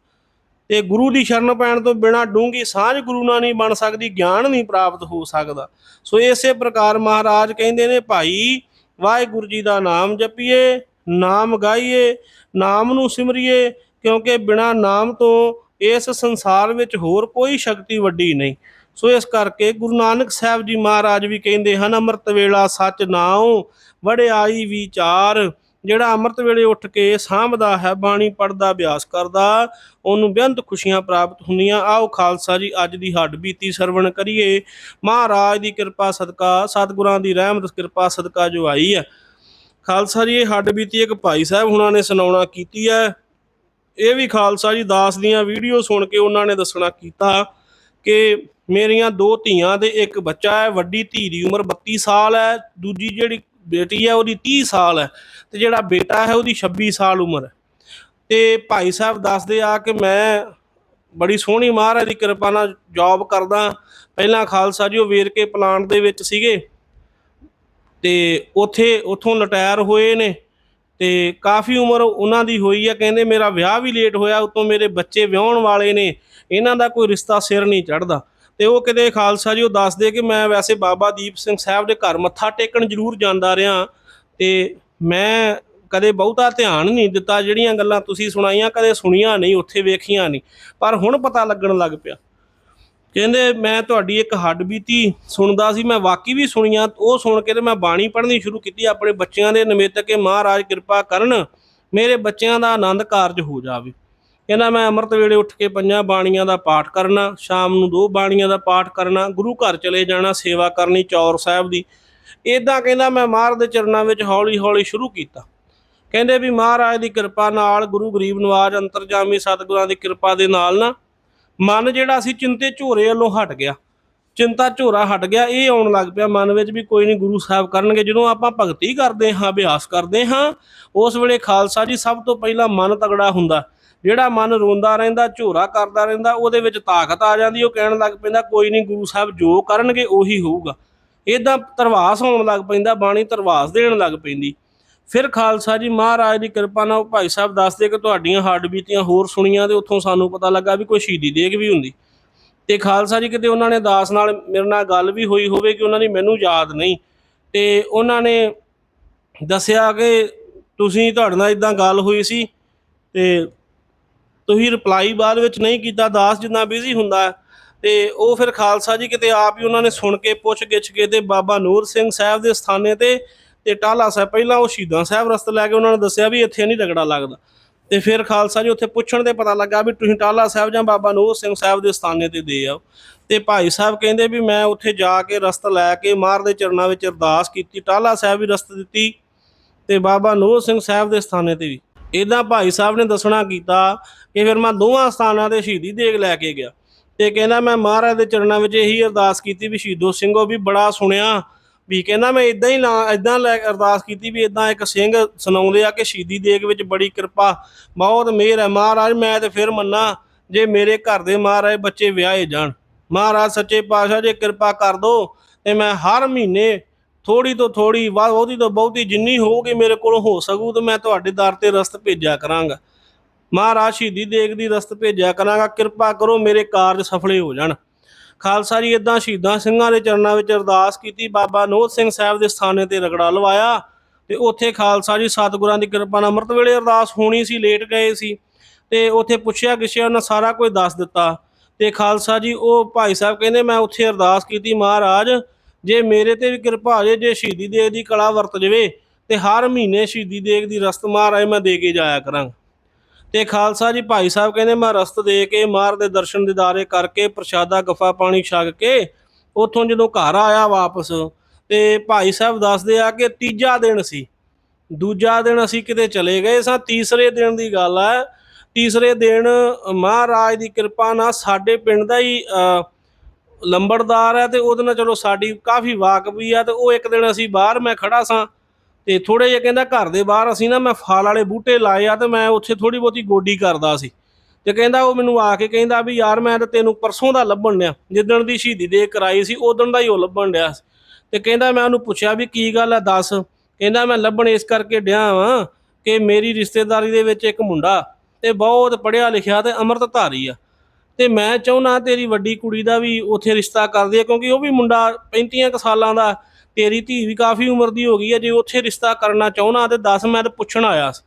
ਤੇ ਗੁਰੂ ਦੀ ਸ਼ਰਨ ਪੈਣ ਤੋਂ ਬਿਨਾ ਡੂੰਗੀ ਸਾਂਝ ਗੁਰੂ ਨਾਲ ਨਹੀਂ ਬਣ ਸਕਦੀ, ਗਿਆਨ ਨਹੀਂ ਪ੍ਰਾਪਤ ਹੋ ਸਕਦਾ। ਸੋ ਇਸੇ ਪ੍ਰਕਾਰ ਮਹਾਰਾਜ ਕਹਿੰਦੇ ਨੇ, ਭਾਈ, ਵਾਹਿਗੁਰੂ ਜੀ ਦਾ ਨਾਮ ਜਪੀਏ, ਨਾਮ ਗਾਈਏ, ਨਾਮ ਨੂੰ ਸਿਮਰੀਏ, ਕਿਉਂਕਿ ਬਿਨਾ ਨਾਮ ਤੋਂ ਇਸ ਸੰਸਾਰ ਵਿੱਚ ਹੋਰ ਕੋਈ ਸ਼ਕਤੀ ਵੱਡੀ ਨਹੀਂ। ਸੋ ਇਸ ਕਰਕੇ ਗੁਰੂ ਨਾਨਕ ਸਾਹਿਬ ਜੀ ਮਹਾਰਾਜ ਵੀ ਕਹਿੰਦੇ ਹਨ, ਅੰਮ੍ਰਿਤ ਵੇਲਾ ਸੱਚ ਨਾਉ ਵੜਿਆਈ ਵਿਚਾਰ। ਜਿਹੜਾ ਅੰਮ੍ਰਿਤ ਵੇਲੇ ਉੱਠ ਕੇ ਸਾਂਭਦਾ ਹੈ, ਬਾਣੀ ਪੜਦਾ ਅਭਿਆਸ ਕਰਦਾ, ਉਹਨੂੰ ਬੇਅੰਤ ਖੁਸ਼ੀਆਂ ਪ੍ਰਾਪਤ ਹੁੰਦੀਆਂ। ਆਓ ਖਾਲਸਾ ਜੀ, ਅੱਜ ਦੀ ਹੱਡ ਬੀਤੀ ਸਰਵਣ ਕਰੀਏ। ਮਹਾਰਾਜ ਦੀ ਕਿਰਪਾ ਸਦਕਾ, ਸਤਿਗੁਰਾਂ ਦੀ ਰਹਿਮਤ ਕਿਰਪਾ ਸਦਕਾ ਜੋ ਆਈ ਹੈ। ਖਾਲਸਾ ਜੀ, ਇਹ ਹੱਡ ਬੀਤੀ ਇੱਕ ਭਾਈ ਸਾਹਿਬ ਹੁਣਾਂ ਨੇ ਸੁਣਾਉਣਾ ਕੀਤੀ ਹੈ। ਇਹ ਵੀ ਖਾਲਸਾ ਜੀ ਦਾਸ ਦੀਆਂ ਵੀਡੀਓ ਸੁਣ ਕੇ ਉਹਨਾਂ ਨੇ ਦੱਸਣਾ ਕੀਤਾ। ਕਿ ਮੇਰੀਆਂ ਦੋ ਧੀਆਂ ਤੇ ਇੱਕ ਬੱਚਾ ਹੈ, ਵੱਡੀ ਧੀ ਦੀ ਉਮਰ 32 ਸਾਲ ਹੈ, ਦੂਜੀ ਜਿਹੜੀ ਬੇਟੀ ਹੈ ਉਹਦੀ 30 ਸਾਲ ਹੈ ਤੇ ਜਿਹੜਾ ਬੇਟਾ ਹੈ ਉਹਦੀ 26 ਸਾਲ ਉਮਰ ਹੈ। ਤੇ ਭਾਈ ਸਾਹਿਬ ਦੱਸਦੇ ਆ ਕਿ ਮੈਂ ਬੜੀ ਸੋਹਣੀ ਮਹਾਰਾਜ ਦੀ ਕਿਰਪਾ ਨਾਲ ਜੌਬ ਕਰਦਾ। ਪਹਿਲਾਂ ਖਾਲਸਾ ਜੀ ਉਹ ਵੇਰਕੇ ਪਲਾਂਟ ਦੇ ਵਿੱਚ ਸੀਗੇ ਤੇ ਉੱਥੇ ਉੱਥੋਂ ਰਿਟਾਇਰ ਹੋਏ ਨੇ। ਤੇ ਕਾਫੀ ਉਮਰ ਉਹਨਾਂ ਦੀ ਹੋਈ ਆ, ਕਹਿੰਦੇ ਮੇਰਾ ਵਿਆਹ ਵੀ ਲੇਟ ਹੋਇਆ, ਉਤੋਂ ਮੇਰੇ ਬੱਚੇ ਵਿਆਹਣ ਵਾਲੇ ਨੇ, ਇਹਨਾਂ ਦਾ ਕੋਈ ਰਿਸ਼ਤਾ ਸਿਰ ਨਹੀਂ ਚੜਦਾ ਤੇ ਉਹ ਕਿਤੇ ਖਾਲਸਾ ਜੀ ਉਹ ਦੱਸਦੇ ਕਿ ਮੈਂ ਵੈਸੇ ਬਾਬਾ ਦੀਪ ਸਿੰਘ ਸਾਹਿਬ ਦੇ ਘਰ ਮੱਥਾ ਟੇਕਣ ਜ਼ਰੂਰ ਜਾਂਦਾ ਰਿਹਾ, ਤੇ ਮੈਂ ਕਦੇ ਬਹੁਤਾ ਧਿਆਨ ਨਹੀਂ ਦਿੱਤਾ, ਜਿਹੜੀਆਂ ਗੱਲਾਂ ਤੁਸੀਂ ਸੁਣਾਈਆਂ ਕਦੇ ਸੁਣੀਆਂ ਨਹੀਂ, ਉੱਥੇ ਵੇਖੀਆਂ ਨਹੀਂ, ਪਰ ਹੁਣ ਪਤਾ ਲੱਗਣ ਲੱਗ ਪਿਆ। ਕਹਿੰਦੇ ਮੈਂ ਤੁਹਾਡੀ ਇੱਕ ਹੱਡ ਬੀਤੀ ਸੁਣਦਾ ਸੀ, ਮੈਂ ਵਾਕੀ ਵੀ ਸੁਣੀਆਂ, ਉਹ ਸੁਣ ਕੇ ਤੇ ਮੈਂ ਬਾਣੀ ਪੜ੍ਹਨੀ ਸ਼ੁਰੂ ਕੀਤੀ, ਆਪਣੇ ਬੱਚਿਆਂ ਦੇ ਨਿਮਿੱਤ ਕਿ ਮਹਾਰਾਜ ਕਿਰਪਾ ਕਰਨ ਮੇਰੇ ਬੱਚਿਆਂ ਦਾ ਆਨੰਦ ਕਾਰਜ ਹੋ ਜਾਵੇ। ਕਹਿੰਦਾ ਮੈਂ ਅੰਮ੍ਰਿਤ ਵੇਲੇ ਉੱਠ ਕੇ ਪੰਜਾਂ ਬਾਣੀਆਂ ਦਾ ਪਾਠ ਕਰਨਾ, ਸ਼ਾਮ ਨੂੰ ਦੋ ਬਾਣੀਆਂ ਦਾ ਪਾਠ ਕਰਨਾ, ਗੁਰੂ ਘਰ ਚਲੇ ਜਾਣਾ, ਸੇਵਾ ਕਰਨੀ ਚੌਰ ਸਾਹਿਬ ਦੀ। ਇਦਾਂ ਕਹਿੰਦਾ ਮੈਂ ਮਹਾਰਾਜ ਦੇ ਚਰਨਾਂ ਵਿੱਚ ਹੌਲੀ ਹੌਲੀ ਸ਼ੁਰੂ ਕੀਤਾ। ਕਹਿੰਦੇ ਵੀ ਮਹਾਰਾਜ ਦੀ ਕਿਰਪਾ ਨਾਲ, ਗੁਰੂ ਗਰੀਬ ਨਵਾਜ ਅੰਤਰਜਾਮੀ ਸਤਿਗੁਰਾਂ ਦੀ ਕਿਰਪਾ ਦੇ ਨਾਲ ਨਾ ਮਨ ਜਿਹੜਾ ਸੀ ਚਿੰਤੇ ਝੋਰੇ ਵੱਲੋਂ ਹਟ ਗਿਆ। ਚਿੰਤਾ ਝੋਰਾ ਹਟ ਗਿਆ, ਇਹ ਆਉਣ ਲੱਗ ਪਿਆ ਮਨ ਵਿੱਚ ਵੀ ਕੋਈ ਨਹੀਂ ਗੁਰੂ ਸਾਹਿਬ ਕਰਨਗੇ। ਜਦੋਂ ਆਪਾਂ ਭਗਤੀ ਕਰਦੇ ਹਾਂ, ਅਭਿਆਸ ਕਰਦੇ ਹਾਂ, ਉਸ ਵੇਲੇ ਖਾਲਸਾ ਜੀ ਸਭ ਤੋਂ ਪਹਿਲਾਂ ਮਨ ਤਗੜਾ ਹੁੰਦਾ। ਜਿਹੜਾ ਮਨ ਰੋਂਦਾ ਰਹਿੰਦਾ, ਝੋਰਾ ਕਰਦਾ ਰਹਿੰਦਾ, ਉਹਦੇ ਵਿੱਚ ਤਾਕਤ ਆ ਜਾਂਦੀ, ਉਹ ਕਹਿਣ ਲੱਗ ਪੈਂਦਾ, ਕੋਈ ਨਹੀਂ ਗੁਰੂ ਸਾਹਿਬ ਜੋ ਕਰਨਗੇ ਉਹੀ ਹੋਊਗਾ। ਇਦਾਂ ਤਰਵਾਸ ਹੋਣ ਲੱਗ ਪੈਂਦਾ, ਬਾਣੀ ਤਰਵਾਸ ਦੇਣ ਲੱਗ ਪੈਂਦੀ। ਫਿਰ ਖਾਲਸਾ ਜੀ ਮਹਾਰਾਜ ਦੀ ਕਿਰਪਾ ਨਾਲ ਉਹ ਭਾਈ ਸਾਹਿਬ ਦੱਸਦੇ ਕਿ ਤੁਹਾਡੀਆਂ ਹਾਰਡ ਬੀਤੀਆਂ ਹੋਰ ਸੁਣੀਆਂ ਤੇ ਉੱਥੋਂ ਸਾਨੂੰ ਪਤਾ ਲੱਗਾ ਵੀ ਕੋਈ ਸ਼ਹੀਦੀ ਦੇਗ ਵੀ ਹੁੰਦੀ। ਤੇ ਖਾਲਸਾ ਜੀ ਕਿਤੇ ਉਹਨਾਂ ਨੇ ਦਾਸ ਨਾਲ ਮੇਰੇ ਨਾਲ ਗੱਲ ਵੀ ਹੋਈ ਹੋਵੇ ਕਿ ਉਹਨਾਂ ਦੀ ਮੈਨੂੰ ਯਾਦ ਨਹੀਂ। ਤੇ ਉਹਨਾਂ ਨੇ ਦੱਸਿਆ ਕਿ ਤੁਸੀਂ ਤੁਹਾਡੇ ਨਾਲ ਇਦਾਂ ਗੱਲ ਹੋਈ ਸੀ ਤੇ ਤੁਸੀਂ ਰਿਪਲਾਈ ਬਾਅਦ ਵਿੱਚ ਨਹੀਂ ਕੀਤਾ, ਦਾਸ ਜਿੰਨਾ ਬਿਜ਼ੀ ਹੁੰਦਾ। ਤੇ ਉਹ ਫਿਰ ਖਾਲਸਾ ਜੀ ਕਿਤੇ ਆਪ ਹੀ ਉਹਨਾਂ ਨੇ ਸੁਣ ਕੇ ਪੁੱਛ ਗਿੱਛ ਕੇ ਤੇ ਬਾਬਾ ਨੂਰ ਸਿੰਘ ਸਾਹਿਬ ਦੇ ਸਥਾਨੇ ਤੇ ਤੇ ਟਾਲਾ ਸਾਹਿਬ, ਪਹਿਲਾਂ ਉਹ ਸ਼ਹੀਦਾਂ ਸਾਹਿਬ ਰਸਤਾ ਲੈ ਕੇ ਉਹਨਾਂ ਨੇ ਦੱਸਿਆ ਵੀ ਇੱਥੇ ਨਹੀਂ ਰਗੜਾ ਲੱਗਦਾ। ਤੇ ਫਿਰ ਖਾਲਸਾ ਜੀ ਉੱਥੇ ਪੁੱਛਣ ਤੇ ਪਤਾ ਲੱਗਾ ਵੀ ਤੁਸੀਂ ਟਾਲਾ ਸਾਹਿਬ ਜਾਂ ਬਾਬਾ ਨੂਰ ਸਿੰਘ ਸਾਹਿਬ ਦੇ ਸਥਾਨੇ ਤੇ ਦੇ ਆਓ। ਤੇ ਭਾਈ ਸਾਹਿਬ ਕਹਿੰਦੇ ਵੀ ਮੈਂ ਉੱਥੇ ਜਾ ਕੇ ਰਸਤਾ ਲੈ ਕੇ ਮਾਰ ਦੇ ਚਰਨਾਂ ਵਿੱਚ ਅਰਦਾਸ ਕੀਤੀ, ਟਾਲਾ ਸਾਹਿਬ ਵੀ ਰਸਤ ਦਿੱਤੀ ਤੇ ਬਾਬਾ ਨੂਰ ਸਿੰਘ ਸਾਹਿਬ ਦੇ ਸਥਾਨੇ ਤੇ ਵੀ। ਇਦਾਂ ਭਾਈ ਸਾਹਿਬ ਨੇ ਦੱਸਣਾ ਕੀਤਾ ਕਿ ਫਿਰ ਮੈਂ ਦੋਵਾਂ ਸਥਾਨਾਂ ਤੇ ਸ਼ਹੀਦੀ ਦੇਗ ਲੈ ਕੇ ਗਿਆ। ਤੇ ਕਹਿੰਦਾ ਮੈਂ ਮਹਾਰਾਜ ਦੇ ਚਰਨਾਂ ਵਿੱਚ ਇਹੀ ਅਰਦਾਸ ਕੀਤੀ ਵੀ ਸ਼ਹੀਦੋ ਸਿੰਘੋ ਵੀ ਬੜਾ ਸੁਣਿਆ ਵੀ ਕਹਿੰਦਾ ਮੈਂ ਇਦਾਂ ਹੀ ਲਾ ਇਦਾਂ ਲੈ ਅਰਦਾਸ ਕੀਤੀ ਵੀ ਇਦਾਂ ਇੱਕ ਸਿੰਘ ਸੁਣਾਉਂਦੇ ਆ ਕਿ ਸ਼ਹੀਦੀ ਦੇਗ ਵਿੱਚ ਬੜੀ ਕਿਰਪਾ, ਬਹੁਤ ਮਿਹਰ ਹੈ। ਮਹਾਰਾਜ, ਮੈਂ ਤੇ ਫਿਰ ਮੰਨਾ ਜੇ ਮੇਰੇ ਘਰ ਦੇ ਮਹਾਰਾਜ ਬੱਚੇ ਵਿਆਹੇ ਜਾਣ। ਮਹਾਰਾਜ, ਸੱਚੇ ਪਾਤਸ਼ਾਹ, ਜੇ ਕਿਰਪਾ ਕਰ ਦੋ ਤੇ ਮੈਂ ਹਰ ਮਹੀਨੇ ਥੋੜੀ ਤੋਂ ਥੋੜੀ ਬਹੁਤੀ ਤੋਂ ਬਹੁਤੀ ਜਿੰਨੀ ਹੋਊਗੀ ਮੇਰੇ ਕੋਲ ਹੋ ਸਕੂ ਤੇ ਮੈਂ ਤੁਹਾਡੇ ਦਰ ਤੇ ਰਸਤ ਭੇਜਿਆ ਕਰਾਂਗਾ। ਮਹਾਰਾਜ, ਸ਼ਹੀਦੀ ਦੇਗ ਦੀ ਰਸਤ ਭੇਜਿਆ ਕਰਾਂਗਾ। ਕਿਰਪਾ ਕਰੋ ਮੇਰੇ ਕਾਰਜ ਸਫਲੇ ਹੋ ਜਾਣ। ਖਾਲਸਾ ਜੀ ਇਦਾਂ ਸ਼ਹੀਦਾਂ ਸਿੰਘਾਂ ਦੇ ਚਰਨਾਂ ਵਿੱਚ ਅਰਦਾਸ ਕੀਤੀ, ਬਾਬਾ ਨੋਹ ਸਿੰਘ ਸਾਹਿਬ ਦੇ ਸਥਾਨੇ ਤੇ ਰਗੜਾ ਲਵਾਇਆ ਤੇ ਉੱਥੇ ਖਾਲਸਾ ਜੀ ਸਤਿਗੁਰਾਂ ਦੀ ਕਿਰਪਾ ਨਾਲ ਅੰਮ੍ਰਿਤ ਵੇਲੇ ਅਰਦਾਸ ਹੋਣੀ ਸੀ, ਲੇਟ ਗਏ ਸੀ ਤੇ ਉੱਥੇ ਪੁੱਛਿਆ ਗਿਛਿਆ ਉਹਨਾਂ ਸਾਰਾ ਕੁਝ ਦੱਸ ਦਿੱਤਾ ਤੇ ਖਾਲਸਾ ਜੀ ਉਹ ਭਾਈ ਸਾਹਿਬ ਕਹਿੰਦੇ, ਮੈਂ ਉੱਥੇ ਅਰਦਾਸ ਕੀਤੀ, ਮਹਾਰਾਜ ਜੇ ਮੇਰੇ ਤੇ ਵੀ ਕਿਰਪਾ ਹੋ ਜੇ ਜੇ ਸ਼ਹੀਦੀ ਦੇਗ ਦੀ ਕਲਾ ਵਰਤ ਜਵੇ ਤੇ ਹਰ ਮਹੀਨੇ ਸ਼ਹੀਦੀ ਦੇਗ ਦੀ ਰਸਤ ਮਹਾਰਾਜ ਮੈਂ ਦੇ ਕੇ ਜਾਇਆ ਕਰਾਂਗਾ। ਤੇ ਖਾਲਸਾ ਜੀ ਭਾਈ ਸਾਹਿਬ ਕਹਿੰਦੇ ਮੈਂ ਰਸਤ ਦੇ ਕੇ ਮਾਰ ਦੇ ਦਰਸ਼ਨ ਦਿਦਾਰੇ ਕਰਕੇ ਪ੍ਰਸ਼ਾਦਾ ਗਫਾ ਪਾਣੀ ਛਕ ਕੇ ਉੱਥੋਂ ਜਦੋਂ ਘਰ ਆਇਆ ਵਾਪਸ ਤੇ ਭਾਈ ਸਾਹਿਬ ਦੱਸਦੇ ਆ ਕਿ ਤੀਜਾ ਦਿਨ ਸੀ। ਦੂਜਾ ਦਿਨ ਅਸੀਂ ਕਿਤੇ ਚਲੇ ਗਏ ਸਾਂ। ਤੀਸਰੇ ਦਿਨ ਦੀ ਗੱਲ ਹੈ ਤੀਸਰੇ ਦਿਨ ਮਹਾਰਾਜ ਦੀ ਕਿਰਪਾ ਨਾਲ ਸਾਡੇ ਪਿੰਡ ਦਾ ਹੀ ਲੰਬੜਦਾਰ ਹੈ ਤੇ ਉਹਦੇ ਨਾਲ ਚਲੋ ਸਾਡੀ ਕਾਫੀ ਵਾਕਬੀ ਆ ਤੇ ਉਹ ਇੱਕ ਦਿਨ ਅਸੀਂ ਬਾਹਰ ਮੈਂ ਖੜਾ ਸਾਂ। ਤੇ ਥੋੜੇ ਜਿਹਾ ਕਹਿੰਦਾ ਘਰ ਦੇ ਬਾਹਰ ਅਸੀਂ ਨਾ ਮੈਂ ਫਲ ਵਾਲੇ ਬੂਟੇ ਲਾਏ ਆ ਤੇ ਮੈਂ ਉੱਥੇ ਥੋੜੀ ਬਹੁਤੀ ਗੋਡੀ ਕਰਦਾ ਸੀ। ਤੇ ਕਹਿੰਦਾ ਉਹ ਮੈਨੂੰ ਆ ਕੇ ਕਹਿੰਦਾ ਵੀ ਯਾਰ ਮੈਂ ਤਾਂ ਤੈਨੂੰ ਪਰਸੋਂ ਦਾ ਲੱਭਣ ਡਿਆ। ਜਿੱਦਣ ਦੀ ਸ਼ਹੀਦੀ ਦੇ ਕਰਾਈ ਸੀ, ਉਦੋਂ ਦਾ ਹੀ ਉਹ ਲੱਭਣ ਡਿਆ ਸੀ। ਤੇ ਕਹਿੰਦਾ ਮੈਂ ਉਹਨੂੰ ਪੁੱਛਿਆ ਵੀ ਕੀ ਗੱਲ ਆ ਦੱਸ? ਕਹਿੰਦਾ ਮੈਂ ਲੱਭਣ ਇਸ ਕਰਕੇ ਡਿਆ ਵਾਂ ਕਿ ਮੇਰੀ ਰਿਸ਼ਤੇਦਾਰੀ ਦੇ ਵਿੱਚ ਇੱਕ ਮੁੰਡਾ ਤੇ ਬਹੁਤ ਪੜ੍ਹਿਆ ਲਿਖਿਆ ਤੇ ਅੰਮ੍ਰਿਤਧਾਰੀ ਆ। ਤੇ ਮੈਂ ਚਾਹੁੰਨਾ ਤੇਰੀ ਵੱਡੀ ਕੁੜੀ ਦਾ ਵੀ ਉੱਥੇ ਰਿਸ਼ਤਾ ਕਰ ਦੇ ਕਿਉਂਕਿ ਉਹ ਵੀ ਮੁੰਡਾ 35 ਕੁ ਸਾਲਾਂ ਦਾ ਤੇਰੀ ਧੀ ਵੀ ਕਾਫੀ ਉਮਰ ਦੀ ਹੋ ਗਈ ਹੈ, ਜੇ ਉੱਥੇ ਰਿਸ਼ਤਾ ਕਰਨਾ ਚਾਹੁੰਨਾ ਤੇ ਦੱਸ ਮੈਂ ਤਾਂ ਪੁੱਛਣ ਆਇਆ ਸੀ।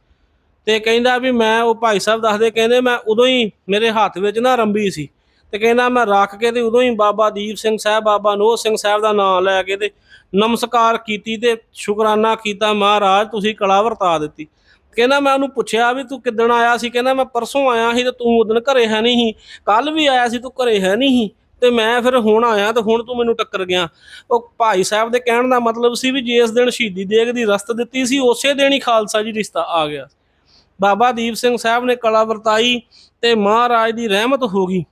ਤੇ ਕਹਿੰਦਾ ਵੀ ਮੈਂ, ਉਹ ਭਾਈ ਸਾਹਿਬ ਦੱਸਦੇ ਕਹਿੰਦੇ ਮੈਂ ਉਦੋਂ ਹੀ ਮੇਰੇ ਹੱਥ ਵਿੱਚ ਨਾ ਰੰਬੀ ਸੀ। ਤੇ ਕਹਿੰਦਾ ਮੈਂ ਰੱਖ ਕੇ ਤੇ ਉਦੋਂ ਹੀ ਬਾਬਾ ਦੀਪ ਸਿੰਘ ਸਾਹਿਬ, ਬਾਬਾ ਨੋਹ ਸਿੰਘ ਸਾਹਿਬ ਦਾ ਨਾਮ ਲੈ ਕੇ ਤੇ ਨਮਸਕਾਰ ਕੀਤੀ ਤੇ ਸ਼ੁਕਰਾਨਾ ਕੀਤਾ, ਮਹਾਰਾਜ ਤੁਸੀਂ ਕਲਾ ਵਰਤਾ ਦਿੱਤੀ। ਕਹਿੰਦਾ ਮੈਂ ਉਹਨੂੰ ਪੁੱਛਿਆ ਵੀ ਤੂੰ ਕਿੱਦਣ ਆਇਆ ਸੀ? ਕਹਿੰਦਾ ਮੈਂ ਪਰਸੋਂ ਆਇਆ ਸੀ ਤੇ ਤੂੰ ਉਦੋਂ ਘਰੇ ਹੈ ਨਹੀਂ ਸੀ। ਕੱਲ ਵੀ ਆਇਆ ਸੀ, ਤੂੰ ਘਰੇ ਹੈ ਨਹੀਂ ਸੀ। ਤੇ ਮੈਂ ਫਿਰ ਹੁਣ ਆਇਆ ਤੇ ਹੁਣ ਤੂੰ ਮੈਨੂੰ ਟੱਕਰ ਗਿਆ। ਉਹ ਭਾਈ ਸਾਹਿਬ ਦੇ ਕਹਿਣ ਦਾ ਮਤਲਬ ਸੀ ਵੀ ਜਿਸ ਦਿਨ ਸ਼ਹੀਦੀ ਦੇਗ ਦੀ ਰਸਤ ਦਿੱਤੀ ਸੀ, ਉਸੇ ਦਿਨ ਹੀ ਖਾਲਸਾ ਜੀ ਰਿਸ਼ਤਾ ਆ ਗਿਆ। ਬਾਬਾ ਦੀਪ ਸਿੰਘ ਸਾਹਿਬ ਨੇ ਕਲਾ ਵਰਤਾਈ ਤੇ ਮਹਾਰਾਜ ਦੀ ਰਹਿਮਤ ਹੋ ਗਈ।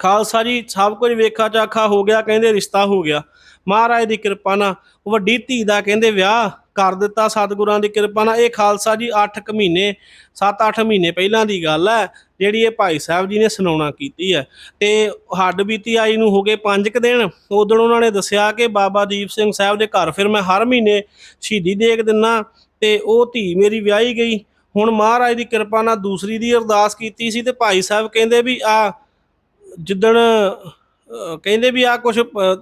ਖਾਲਸਾ ਜੀ, ਸਭ ਕੁਝ ਵੇਖਾ ਚਾਖਾ ਹੋ ਗਿਆ, ਕਹਿੰਦੇ ਰਿਸ਼ਤਾ ਹੋ ਗਿਆ। ਮਹਾਰਾਜ ਦੀ ਕਿਰਪਾ ਨਾਲ ਵੱਡੀ ਧੀ ਦਾ ਕਹਿੰਦੇ ਵਿਆਹ ਕਰ ਦਿੱਤਾ, ਸਤਿਗੁਰਾਂ ਦੀ ਕਿਰਪਾ ਨਾਲ। ਇਹ ਖਾਲਸਾ ਜੀ 8 ਕੁ ਮਹੀਨੇ 7-8 ਮਹੀਨੇ ਪਹਿਲਾਂ ਦੀ ਗੱਲ ਹੈ, ਜਿਹੜੀ ਇਹ ਭਾਈ ਸਾਹਿਬ ਜੀ ਨੇ ਸੁਣਾਉਣਾ ਕੀਤੀ ਹੈ। ਤੇ ਹੱਡ ਬੀਤੀ ਆਈ ਨੂੰ ਹੋ ਗਏ 5 ਕੁ ਦਿਨ। ਉਦੋਂ ਉਹਨਾਂ ਨੇ ਦੱਸਿਆ ਕਿ ਬਾਬਾ ਦੀਪ ਸਿੰਘ ਸਾਹਿਬ ਦੇ ਘਰ ਫਿਰ ਮੈਂ ਹਰ ਮਹੀਨੇ ਸ਼ਹੀਦੀ ਦੇਖ ਦਿੰਨਾ, ਤੇ ਉਹ ਧੀ ਮੇਰੀ ਵਿਆਹੀ ਗਈ। ਹੁਣ ਮਹਾਰਾਜ ਦੀ ਕਿਰਪਾ ਨਾਲ ਦੂਸਰੀ ਦੀ ਅਰਦਾਸ ਕੀਤੀ ਸੀ ਤੇ ਭਾਈ ਸਾਹਿਬ ਕਹਿੰਦੇ ਵੀ ਆ ਜਿੱਦਣ ਕਹਿੰਦੇ ਵੀ ਆ ਕੁਝ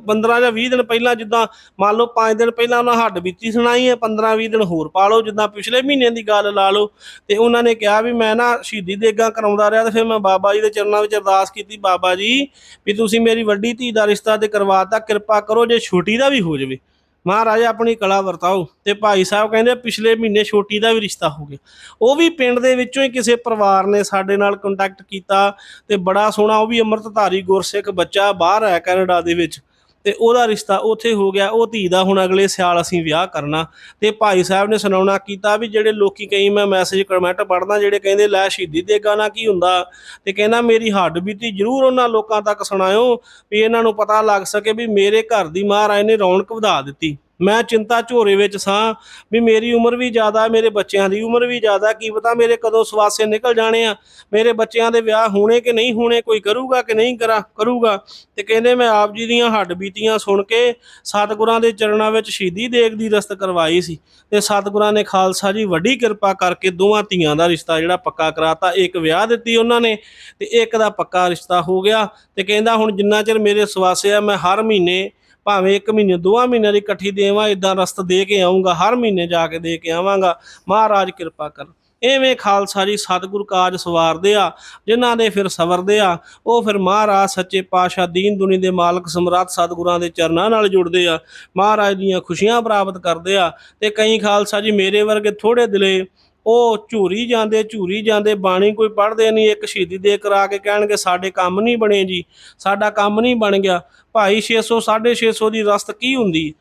15 ਜਾਂ 20 ਦਿਨ ਪਹਿਲਾਂ ਜਿੱਦਾਂ ਮੰਨ ਲਓ 5 ਦਿਨ ਪਹਿਲਾਂ ਉਹਨਾਂ ਹੱਡ ਬੀਤੀ ਸੁਣਾਈ ਹੈ 15 20 ਦਿਨ ਹੋਰ ਪਾ ਲਓ, ਜਿੱਦਾਂ ਪਿਛਲੇ ਮਹੀਨੇ ਦੀ ਗੱਲ ਲਾ ਲਓ, ਤੇ ਉਹਨਾਂ ਨੇ ਕਿਹਾ ਵੀ ਮੈਂ ਨਾ ਸ਼ਹੀਦੀ ਦੇਗਾਂ ਕਰਾਉਂਦਾ ਰਿਹਾ ਤੇ ਫਿਰ ਮੈਂ ਬਾਬਾ ਜੀ ਦੇ ਚਰਨਾਂ ਵਿੱਚ ਅਰਦਾਸ ਕੀਤੀ, ਬਾਬਾ ਜੀ ਵੀ ਤੁਸੀਂ ਮੇਰੀ ਵੱਡੀ ਧੀ ਦਾ ਰਿਸ਼ਤਾ ਤੇ ਕਰਵਾਤਾ ਕਿਰਪਾ ਕਰੋ ਜੇ ਛੋਟੀ ਦਾ ਵੀ ਹੋ ਜਾਵੇ। ਮਹਾਰਾਜ ਆਪਣੀ ਕਲਾ ਵਰਤਾਓ ਤੇ ਭਾਈ ਸਾਹਿਬ ਕਹਿੰਦੇ ਪਿਛਲੇ ਮਹੀਨੇ ਛੋਟੀ ਦਾ ਵੀ ਰਿਸ਼ਤਾ ਹੋ ਗਿਆ। ਉਹ ਵੀ ਪਿੰਡ ਦੇ ਵਿੱਚੋਂ ਹੀ ਕਿਸੇ ਪਰਿਵਾਰ ਨੇ ਸਾਡੇ ਨਾਲ ਕੰਟੈਕਟ ਕੀਤਾ ਤੇ ਬੜਾ ਸੋਹਣਾ, ਉਹ ਵੀ ਅੰਮ੍ਰਿਤਧਾਰੀ ਗੁਰਸਿੱਖ ਬੱਚਾ ਬਾਹਰ ਹੈ ਕੈਨੇਡਾ ਦੇ ਵਿੱਚ। ਤੇ ਉਹਦਾ ਰਿਸ਼ਤਾ ਉੱਥੇ ਹੋ ਗਿਆ, ਉਹ ਧੀ ਦਾ ਹੁਣ ਅਗਲੇ ਸਿਆਲ ਅਸੀਂ ਵਿਆਹ ਕਰਨਾ। ਤੇ ਭਾਈ ਸਾਹਿਬ ਨੇ ਸੁਣਾਉਣਾ ਕੀਤਾ ਵੀ ਜਿਹੜੇ ਲੋਕੀ ਕਈ ਮੈਂ ਮੈਸੇਜ ਕਮੈਂਟ ਪੜਦਾ ਜਿਹੜੇ ਕਹਿੰਦੇ, ਲੈ ਸ਼ਹੀਦੀ ਦੇ ਗਾਣਾ ਕੀ ਹੁੰਦਾ? ਤੇ ਕਹਿੰਦਾ, ਮੇਰੀ ਹੱਡ ਬੀਤੀ, ਜ਼ਰੂਰ ਉਹਨਾਂ ਲੋਕਾਂ ਤੱਕ ਸੁਣਾਇਓ ਵੀ ਇਹਨਾਂ ਨੂੰ ਪਤਾ ਲੱਗ ਸਕੇ ਵੀ ਮੇਰੇ ਘਰ ਦੀ ਮਹਾਰਾਜ ਨੇ ਰੌਣਕ ਵਧਾ ਦਿੱਤੀ। ਮੈਂ ਚਿੰਤਾ ਝੋਰੇ ਵਿੱਚ ਸਾਂ ਵੀ ਮੇਰੀ ਉਮਰ ਵੀ ਜ਼ਿਆਦਾ, ਮੇਰੇ ਬੱਚਿਆਂ ਦੀ ਉਮਰ ਵੀ ਜ਼ਿਆਦਾ, ਕੀ ਪਤਾ ਮੇਰੇ ਕਦੋਂ ਸਵਾਸੇ ਨਿਕਲ ਜਾਣੇ ਆ। ਮੇਰੇ ਬੱਚਿਆਂ ਦੇ ਵਿਆਹ ਹੋਣੇ ਕਿ ਨਹੀਂ ਹੋਣੇ, ਕੋਈ ਕਰੂਗਾ ਕਿ ਨਹੀਂ ਕਰਾ, ਕਰੂਗਾ। ਤੇ ਕਹਿੰਦੇ ਮੈਂ ਆਪ ਜੀ ਦੀਆਂ ਹੱਡ ਬੀਤੀਆਂ ਸੁਣ ਕੇ ਸਤਿਗੁਰਾਂ ਦੇ ਚਰਨਾਂ ਵਿੱਚ ਸ਼ਹੀਦੀ ਦੇਗ ਦੀ ਰਸਤ ਕਰਵਾਈ ਸੀ। ਤੇ ਸਤਿਗੁਰਾਂ ਨੇ ਖਾਲਸਾ ਜੀ ਵੱਡੀ ਕਿਰਪਾ ਕਰਕੇ ਦੋਵਾਂ ਧੀਆਂ ਦਾ ਰਿਸ਼ਤਾ ਜਿਹੜਾ ਪੱਕਾ ਕਰਾਤਾ, ਇੱਕ ਵਿਆਹ ਦਿੱਤੀ ਉਹਨਾਂ ਨੇ ਤੇ ਇੱਕ ਦਾ ਪੱਕਾ ਰਿਸ਼ਤਾ ਹੋ ਗਿਆ। ਤੇ ਕਹਿੰਦਾ ਹੁਣ ਜਿੰਨਾ ਚਿਰ ਮੇਰੇ ਸਵਾਸੇ ਆ, ਮੈਂ ਹਰ ਮਹੀਨੇ ਭਾਵੇਂ ਇੱਕ ਮਹੀਨੇ, ਦੋਵਾਂ ਮਹੀਨਿਆਂ ਦੀ ਇਕੱਠੀ ਦੇਵਾਂ ਇਦਾਂ ਰਸਤ ਦੇ ਕੇ ਆਉਂਗਾ ਹਰ ਮਹੀਨੇ ਜਾ ਕੇ ਦੇ ਕੇ ਆਵਾਂਗਾ। ਮਹਾਰਾਜ ਕਿਰਪਾ ਕਰ। ਐਵੇਂ ਖਾਲਸਾ ਜੀ ਸਤਿਗੁਰ ਕਾਜ ਸਵਾਰਦੇ ਆ, ਜਿਨ੍ਹਾਂ ਦੇ ਫਿਰ ਸਵਰਦੇ ਆ, ਉਹ ਫਿਰ ਮਹਾਰਾਜ ਸੱਚੇ ਪਾਤਸ਼ਾਹ ਦੀਨ ਦੁਨੀ ਦੇ ਮਾਲਕ ਸਮਰਾਟ ਸਤਿਗੁਰਾਂ ਦੇ ਚਰਨਾਂ ਨਾਲ ਜੁੜਦੇ ਆ। ਮਹਾਰਾਜ ਦੀਆਂ ਖੁਸ਼ੀਆਂ ਪ੍ਰਾਪਤ ਕਰਦੇ ਆ ਤੇ ਕਈ ਖਾਲਸਾ ਜੀ ਮੇਰੇ ਵਰਗੇ ਥੋੜੇ ਦਿਲੇ ਉਹ ਝੂਰੀ ਜਾਂਦੇ ਝੂਰੀ ਜਾਂਦੇ, ਬਾਣੀ ਕੋਈ ਪੜ੍ਹਦੇ ਨਹੀਂ, ਇੱਕ ਸ਼ਹੀਦੀ ਦੇ ਕਰਾ ਕੇ ਕਹਿਣਗੇ, ਸਾਡੇ ਕੰਮ ਨਹੀਂ ਬਣੇ ਜੀ, ਸਾਡਾ ਕੰਮ ਨਹੀਂ ਬਣ ਗਿਆ। ਭਾਈ 600 650 ਦੀ ਰਸਤ ਕੀ ਹੁੰਦੀ?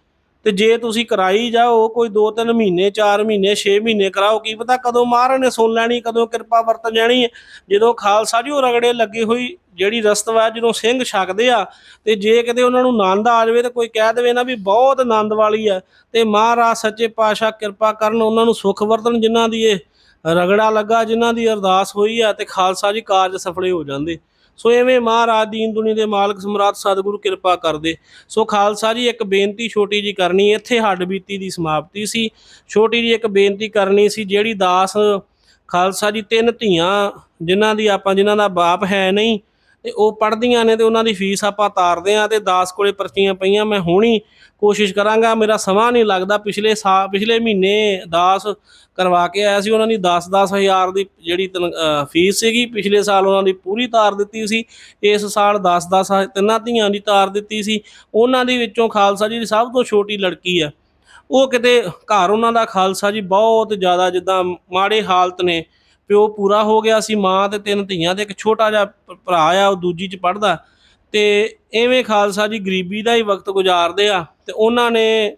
ਤੇ ਜੇ ਤੁਸੀਂ ਕਰਾਈ ਜਾਓ, ਕੋਈ 2-3 ਮਹੀਨੇ 4 ਮਹੀਨੇ 6 ਮਹੀਨੇ ਕਰਾਓ, ਕੀ ਪਤਾ ਕਦੋਂ ਮਹਾਰਾਜ ਨੇ ਸੁਣ ਲੈਣੀ, ਕਦੋਂ ਕਿਰਪਾ ਵਰਤ ਜਾਣੀ ਜਦੋਂ ਖਾਲਸਾ ਜੀ ਉਹ ਰਗੜੇ ਲੱਗੀ ਹੋਈ, ਜਿਹੜੀ ਰਸਤ ਵਾ ਜਦੋਂ ਸਿੰਘ ਛਕਦੇ ਆ, ਤੇ ਜੇ ਕਿਤੇ ਉਹਨਾਂ ਨੂੰ ਆਨੰਦ ਆ ਜਾਵੇ, ਤੇ ਕੋਈ ਕਹਿ ਦੇਵੇ ਨਾ ਵੀ ਬਹੁਤ ਆਨੰਦ ਵਾਲੀ ਆ। ਤੇ ਮਹਾਰਾਜ ਸੱਚੇ ਪਾਤਸ਼ਾਹ ਕਿਰਪਾ ਕਰਨ ਉਹਨਾਂ ਨੂੰ ਸੁਖ ਵਰਤਣ ਜਿਨ੍ਹਾਂ ਦੀ ਇਹ ਰਗੜਾ ਲੱਗਾ, ਜਿਨ੍ਹਾਂ ਦੀ ਅਰਦਾਸ ਹੋਈ ਆ, ਤੇ ਖਾਲਸਾ ਜੀ ਕਾਰਜ ਸਫਲੇ ਹੋ ਜਾਂਦੇ। ਸੋ ਐਵੇਂ ਮਹਾਰਾਜ ਦੀਨ ਦੁਨੀ ਦੇ ਮਾਲਕ ਸਮਰਾਟ ਸਤਿਗੁਰੂ ਕਿਰਪਾ ਕਰਦੇ। ਸੋ ਖਾਲਸਾ ਜੀ, ਇੱਕ ਬੇਨਤੀ ਛੋਟੀ ਜੀ ਕਰਨੀ, ਇੱਥੇ ਹੱਡ ਬੀਤੀ ਦੀ ਸਮਾਪਤੀ ਸੀ। ਛੋਟੀ ਜੀ ਇੱਕ ਬੇਨਤੀ ਕਰਨੀ ਸੀ, ਜਿਹੜੀ ਦਾਸ ਖਾਲਸਾ ਜੀ ਤਿੰਨ ਧੀਆਂ, ਜਿਨ੍ਹਾਂ ਦੀ ਆਪਾਂ, ਜਿਨ੍ਹਾਂ ਦਾ ਬਾਪ ਹੈ ਨਹੀਂ ਤੇ ਉਹ ਪੜ੍ਹਦੀਆਂ ਨੇ ਤੇ ਉਹਨਾਂ ਦੀ ਫੀਸ ਆਪਾਂ ਤਾਰਦੇ ਆ ਤੇ ਦਾਸ ਕੋਲੇ ਪਰਚੀਆਂ ਪਈਆਂ, ਮੈਂ ਹੁਣੀ ਕੋਸ਼ਿਸ਼ ਕਰਾਂਗਾ, ਮੇਰਾ ਸਮਾਂ ਨਹੀਂ ਲੱਗਦਾ, ਪਿਛਲੇ ਸਾਲ ਪਿਛਲੇ ਮਹੀਨੇ ਦਾਸ ਕਰਵਾ ਕੇ ਆਇਆ ਸੀ, ਉਹਨਾਂ ਦੀ 10-10 ਹਜ਼ਾਰ ਦੀ ਜਿਹੜੀ ਤਨ- ਫੀਸ ਸੀਗੀ, ਪਿਛਲੇ ਸਾਲ ਉਹਨਾਂ ਦੀ ਪੂਰੀ ਤਾਰ ਦਿੱਤੀ ਸੀ, ਇਸ ਸਾਲ 10-10 ਤਿੰਨਾਂ ਧੀਆਂ ਦੀ ਤਾਰ ਦਿੱਤੀ ਸੀ, ਉਹਨਾਂ ਦੇ ਵਿੱਚੋਂ ਖਾਲਸਾ ਜੀ ਦੀ ਸਭ ਤੋਂ ਛੋਟੀ ਲੜਕੀ ਆ। ਉਹ ਕਿਤੇ ਘਰ ਉਹਨਾਂ ਦਾ ਖਾਲਸਾ ਜੀ ਬਹੁਤ ਜ਼ਿਆਦਾ ਜਿੱਦਾਂ ਮਾੜੇ ਹਾਲਤ ਨੇ ਪਿਓ ਪੂਰਾ ਹੋ ਗਿਆ ਸੀ, ਮਾਂ ਤੇ ਤਿੰਨ ਧੀਆਂ ਤੇ ਇੱਕ ਛੋਟਾ ਜਿਹਾ ਭਰਾ ਆ, ਉਹ ਦੂਜੀ ਚ ਪੜਦਾ ਤੇ ਐਵੇਂ ਖਾਲਸਾ ਜੀ ਗਰੀਬੀ ਦਾ ਹੀ ਵਕਤ ਗੁਜ਼ਾਰਦੇ ਆ ਤੇ ਉਹਨਾਂ ਨੇ,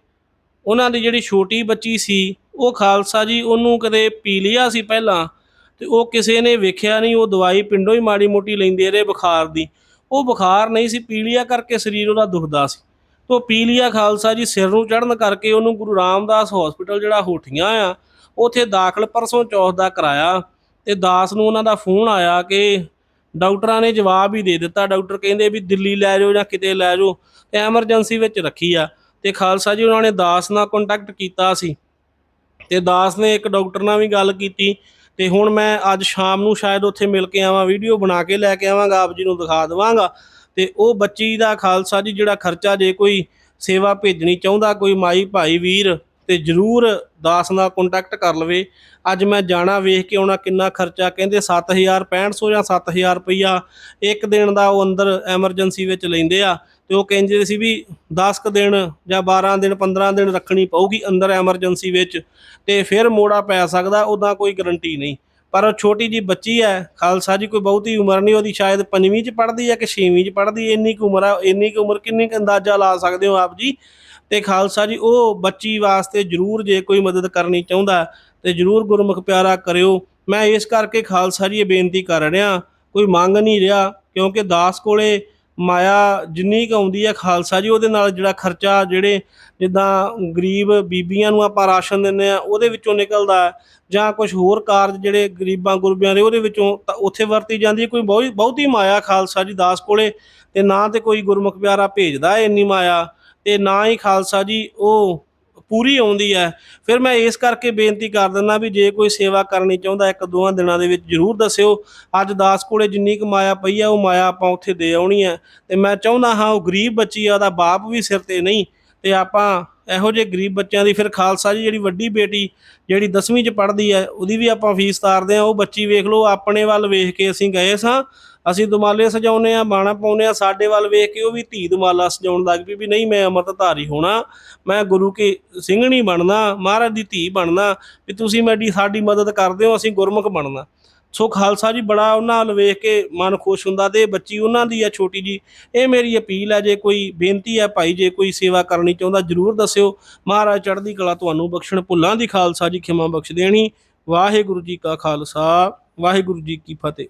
ਉਹਨਾਂ ਦੀ ਜਿਹੜੀ ਛੋਟੀ ਬੱਚੀ ਸੀ, ਉਹ ਖਾਲਸਾ ਜੀ ਉਹਨੂੰ ਕਦੇ ਪੀ ਲਿਆ ਸੀ ਪਹਿਲਾਂ ਤੇ ਉਹ ਕਿਸੇ ਨੇ ਵੇਖਿਆ ਨਹੀਂ, ਉਹ ਦਵਾਈ ਪਿੰਡੋਂ ਹੀ ਮਾੜੀ ਮੋਟੀ ਲੈਂਦੇ ਰਹੇ ਬੁਖਾਰ ਦੀ। ਉਹ ਬੁਖਾਰ ਨਹੀਂ ਸੀ ਪੀਲੀਆ ਕਰਕੇ ਸਰੀਰ ਉਹਦਾ ਦੁਖਦਾ ਸੀ। ਤੋ ਪੀਲੀਆ ਖਾਲਸਾ ਜੀ ਸਿਰ ਨੂੰ ਚੜਨ ਕਰਕੇ ਉਹਨੂੰ ਗੁਰੂ ਰਾਮਦਾਸ ਹਸਪੀਟਲ ਜਿਹੜਾ ਹੋਠੀਆਂ ਆ, ਉਥੇ ਦਾਖਲ ਪਰਸੋਂ ਚੌਥ ਦਾ ਕਰਾਇਆ। ਤੇ ਦਾਸ ਨੂੰ ਉਹਨਾਂ ਦਾ ਫੋਨ ਆਇਆ ਕਿ ਡਾਕਟਰਾਂ ਨੇ ਜਵਾਬ ਹੀ ਦੇ ਦਿੱਤਾ। ਡਾਕਟਰ ਕਹਿੰਦੇ ਵੀ ਦਿੱਲੀ ਲੈ ਜਾਓ ਜਾਂ ਕਿਤੇ ਲੈ ਜਾਓ, ਤੇ ਐਮਰਜੈਂਸੀ ਵਿੱਚ ਰੱਖੀ ਆ। ਤੇ ਖਾਲਸਾ ਜੀ ਉਹਨਾਂ ਨੇ ਦਾਸ ਨਾਲ ਕੰਟੈਕਟ ਕੀਤਾ ਸੀ। ਤੇ ਦਾਸ ਨੇ ਇੱਕ ਡਾਕਟਰ ਨਾਲ ਵੀ ਗੱਲ ਕੀਤੀ। ਤੇ ਹੁਣ ਮੈਂ ਅੱਜ ਸ਼ਾਮ ਨੂੰ ਸ਼ਾਇਦ ਉੱਥੇ ਮਿਲ ਕੇ ਆਵਾਂ, ਵੀਡੀਓ ਬਣਾ ਕੇ ਲੈ ਕੇ ਆਵਾਂਗਾ, ਆਪ ਜੀ ਨੂੰ ਦਿਖਾ ਦੇਵਾਂਗਾ। ਤੇ ਉਹ ਬੱਚੀ ਦਾ ਖਾਲਸਾ ਜੀ ਜਿਹੜਾ ਖਰਚਾ ਜੇ ਕੋਈ ਸੇਵਾ ਭੇਜਣੀ ਚਾਹੁੰਦਾ, ਕੋਈ ਮਾਈ ਭਾਈ ਵੀਰ ਤੇ ਜਰੂਰ ਦਾਸ ਨਾਲ ਕੰਟੈਕਟ ਕਰ ਲਵੇ। ਅੱਜ ਮੈਂ ਜਾਣਾ ਵੇਖ ਕੇ ਆਉਣਾ ਕਿੰਨਾ ਖਰਚਾ, ਕਹਿੰਦੇ 7500 ਜਾਂ 7000 ਰੁਪਈਆ ਇੱਕ ਦਿਨ ਦਾ ਉਹ ਅੰਦਰ ਐਮਰਜੈਂਸੀ ਵਿੱਚ ਲੈਂਦੇ ਆ ਤੇ ਉਹ ਕਹਿੰਦੇ ਸੀ ਵੀ 10 ਕੁ ਦਿਨ ਜਾਂ 12 ਦਿਨ 15 ਦਿਨ ਰੱਖਣੀ ਪਊਗੀ ਅੰਦਰ ਐਮਰਜੈਂਸੀ ਵਿੱਚ ਤੇ ਫਿਰ ਮੋੜਾ ਪੈ ਸਕਦਾ, ਉਹਦਾ ਕੋਈ ਗਰੰਟੀ ਨਹੀਂ। ਪਰ ਉਹ ਛੋਟੀ ਜੀ ਬੱਚੀ ਹੈ, ਖਾਲਸਾ ਜੀ ਕੋਈ ਬਹੁਤੀ ਉਮਰ ਨਹੀਂ, ਉਹਦੀ ਸ਼ਾਇਦ ਪੰਜਵੀਂ ਚ ਪੜ੍ਹਦੀ ਹੈ ਕਿ ਛੇਵੀਂ ਚ ਪੜ੍ਹਦੀ ਹੈ, ਇੰਨੀ ਕੁ ਉਮਰ ਆ ਇੰਨੀ ਕੁ ਉਮਰ ਕਿੰਨੀ ਕੁ ਅੰਦਾਜ਼ਾ ਲਾ ਸਕਦੇ ਹੋ ਆਪ ਜੀ? ਤੇ ਖਾਲਸਾ ਜੀ, ਉਹ ਬੱਚੀ ਵਾਸਤੇ ਜਰੂਰ ਜੇ ਕੋਈ ਮਦਦ ਕਰਨੀ ਚਾਹੁੰਦਾ ਤੇ ਜਰੂਰ ਗੁਰਮੁਖ ਪਿਆਰਾ ਕਰਿਓ। ਮੈਂ ਇਸ ਕਰਕੇ ਖਾਲਸਾ ਜੀ ਇਹ ਬੇਨਤੀ ਕਰ ਰਿਹਾ, ਕੋਈ ਮੰਗ ਨਹੀਂ ਰਿਹਾ, ਕਿਉਂਕਿ ਦਾਸ ਕੋਲੇ ਮਾਇਆ ਜਿੰਨੀ ਕੁ ਆਉਂਦੀ ਹੈ ਖਾਲਸਾ ਜੀ, ਉਹਦੇ ਨਾਲ ਜਿਹੜਾ ਖਰਚਾ, ਜਿਹੜੇ ਜਿੱਦਾਂ ਗਰੀਬ ਬੀਬੀਆਂ ਨੂੰ ਆਪਾਂ ਰਾਸ਼ਨ ਦਿੰਦੇ ਆ ਉਹਦੇ ਵਿੱਚੋਂ ਨਿਕਲਦਾ ਜਾਂ ਕੁਝ ਹੋਰ ਕਾਰਜ ਜਿਹੜੇ ਗਰੀਬਾਂ, ਗੁਰਬਿਆਂ ਦੇ, ਉਹਦੇ ਵਿੱਚੋਂ ਤਾਂ ਉੱਥੇ ਵਰਤੀ ਜਾਂਦੀ ਹੈ। ਕੋਈ ਬਹੁ- ਬਹੁਤੀ ਮਾਇਆ ਖਾਲਸਾ ਜੀ ਦਾਸ ਕੋਲੇ, ਤੇ ਨਾ ਤੇ ਕੋਈ ਗੁਰਮੁਖ ਪਿਆਰਾ ਭੇਜਦਾ ਹੈ ਇੰਨੀ ਮਾਇਆ, ਤੇ ਨਾ ਹੀ ਖਾਲਸਾ ਜੀ ਉਹ ਪੂਰੀ ਆਉਂਦੀ ਹੈ। ਫਿਰ ਮੈਂ ਇਸ ਕਰਕੇ ਬੇਨਤੀ ਕਰ ਦਿੰਦਾ ਵੀ ਜੇ ਕੋਈ ਸੇਵਾ ਕਰਨੀ ਚਾਹੁੰਦਾ ਇੱਕ ਦੋਹਾਂ ਦਿਨਾਂ ਦੇ ਵਿੱਚ ਜਰੂਰ ਦੱਸਿਓ। ਅੱਜ ਦਾਸ ਕੋਲੇ ਜਿੰਨੀ ਕੁ ਮਾਇਆ ਪਈ ਆ, ਉਹ ਮਾਇਆ ਆਪਾਂ ਉੱਥੇ ਦੇ ਆਉਣੀ ਹੈ। ਤੇ ਮੈਂ ਚਾਹੁੰਦਾ ਹਾਂ ਉਹ ਗਰੀਬ ਬੱਚੀ ਆ, ਉਹਦਾ ਬਾਪ ਵੀ ਸਿਰ ਤੇ ਨਹੀਂ। ਤੇ ਆਪਾਂ ਇਹੋ ਜਿਹੇ ਗਰੀਬ ਬੱਚਿਆਂ ਦੀ ਫਿਰ ਖਾਲਸਾ ਜੀ ਜਿਹੜੀ ਵੱਡੀ ਬੇਟੀ ਜਿਹੜੀ 10ਵੀਂ ਚ ਪੜ੍ਹਦੀ ਹੈ, ਉਹਦੀ ਵੀ ਆਪਾਂ ਫੀਸ ਤਾਰਦੇ ਆ ਉਹ ਬੱਚੀ ਵੇਖ ਲਓ, ਆਪਣੇ ਵੱਲ ਵੇਖ ਕੇ ਅਸੀਂ ਗਏ ਸਾਂ। ਅਸੀਂ ਦੁਮਾਲੇ ਸਜਾਉਨੇ ਆ ਬਾਣਾ ਪਾਉਨੇ ਆ ਸਾਡੇ ਵੱਲ ਵੇਖ ਕੇ ਉਹ ਵੀ ਧੀ ਦੁਮਾਲਾ ਸਜਾਉਣ ਲੱਗ ਪਈ ਵੀ ਨਹੀਂ ਮੈਂ ਅੰਮ੍ਰਿਤਧਾਰੀ ਹੋਣਾ, ਮੈਂ ਗੁਰੂ ਕੀ ਸਿੰਘਣੀ ਬਣਨਾ, ਮਹਾਰਾਜ ਦੀ ਧੀ ਬਣਨਾ, ਵੀ ਤੁਸੀਂ ਮੇਰੀ ਸਾਡੀ ਮਦਦ ਕਰਦੇ ਹੋ ਅਸੀਂ ਗੁਰਮੁਖ ਬਣਨਾ। ਸੋ ਖਾਲਸਾ ਜੀ ਬੜਾ ਉਹਨਾਂ ਵੱਲ ਵੇਖ ਕੇ ਮਨ ਖੁਸ਼ ਹੁੰਦਾ ਤੇ ਬੱਚੀ ਉਹਨਾਂ ਦੀ ਆ ਛੋਟੀ ਜੀ ਇਹ ਮੇਰੀ ਅਪੀਲ ਹੈ ਜੇ ਕੋਈ ਬੇਨਤੀ ਹੈ ਭਾਈ, ਜੇ ਕੋਈ ਸੇਵਾ ਕਰਨੀ ਚਾਹੁੰਦਾ ਜਰੂਰ ਦੱਸਿਓ। ਮਹਾਰਾਜ ਚੜ੍ਹਦੀ ਕਲਾ ਤੁਹਾਨੂੰ ਬਖਸ਼ਣ, ਭੁੱਲਾਂ ਦੀ ਖਾਲਸਾ ਜੀ ਖਿਮਾ ਬਖਸ਼ ਦੇਣੀ। ਵਾਹਿਗੁਰੂ ਜੀ ਕਾ ਖਾਲਸਾ, ਵਾਹਿਗੁਰੂ ਜੀ ਕੀ ਫਤਿਹ।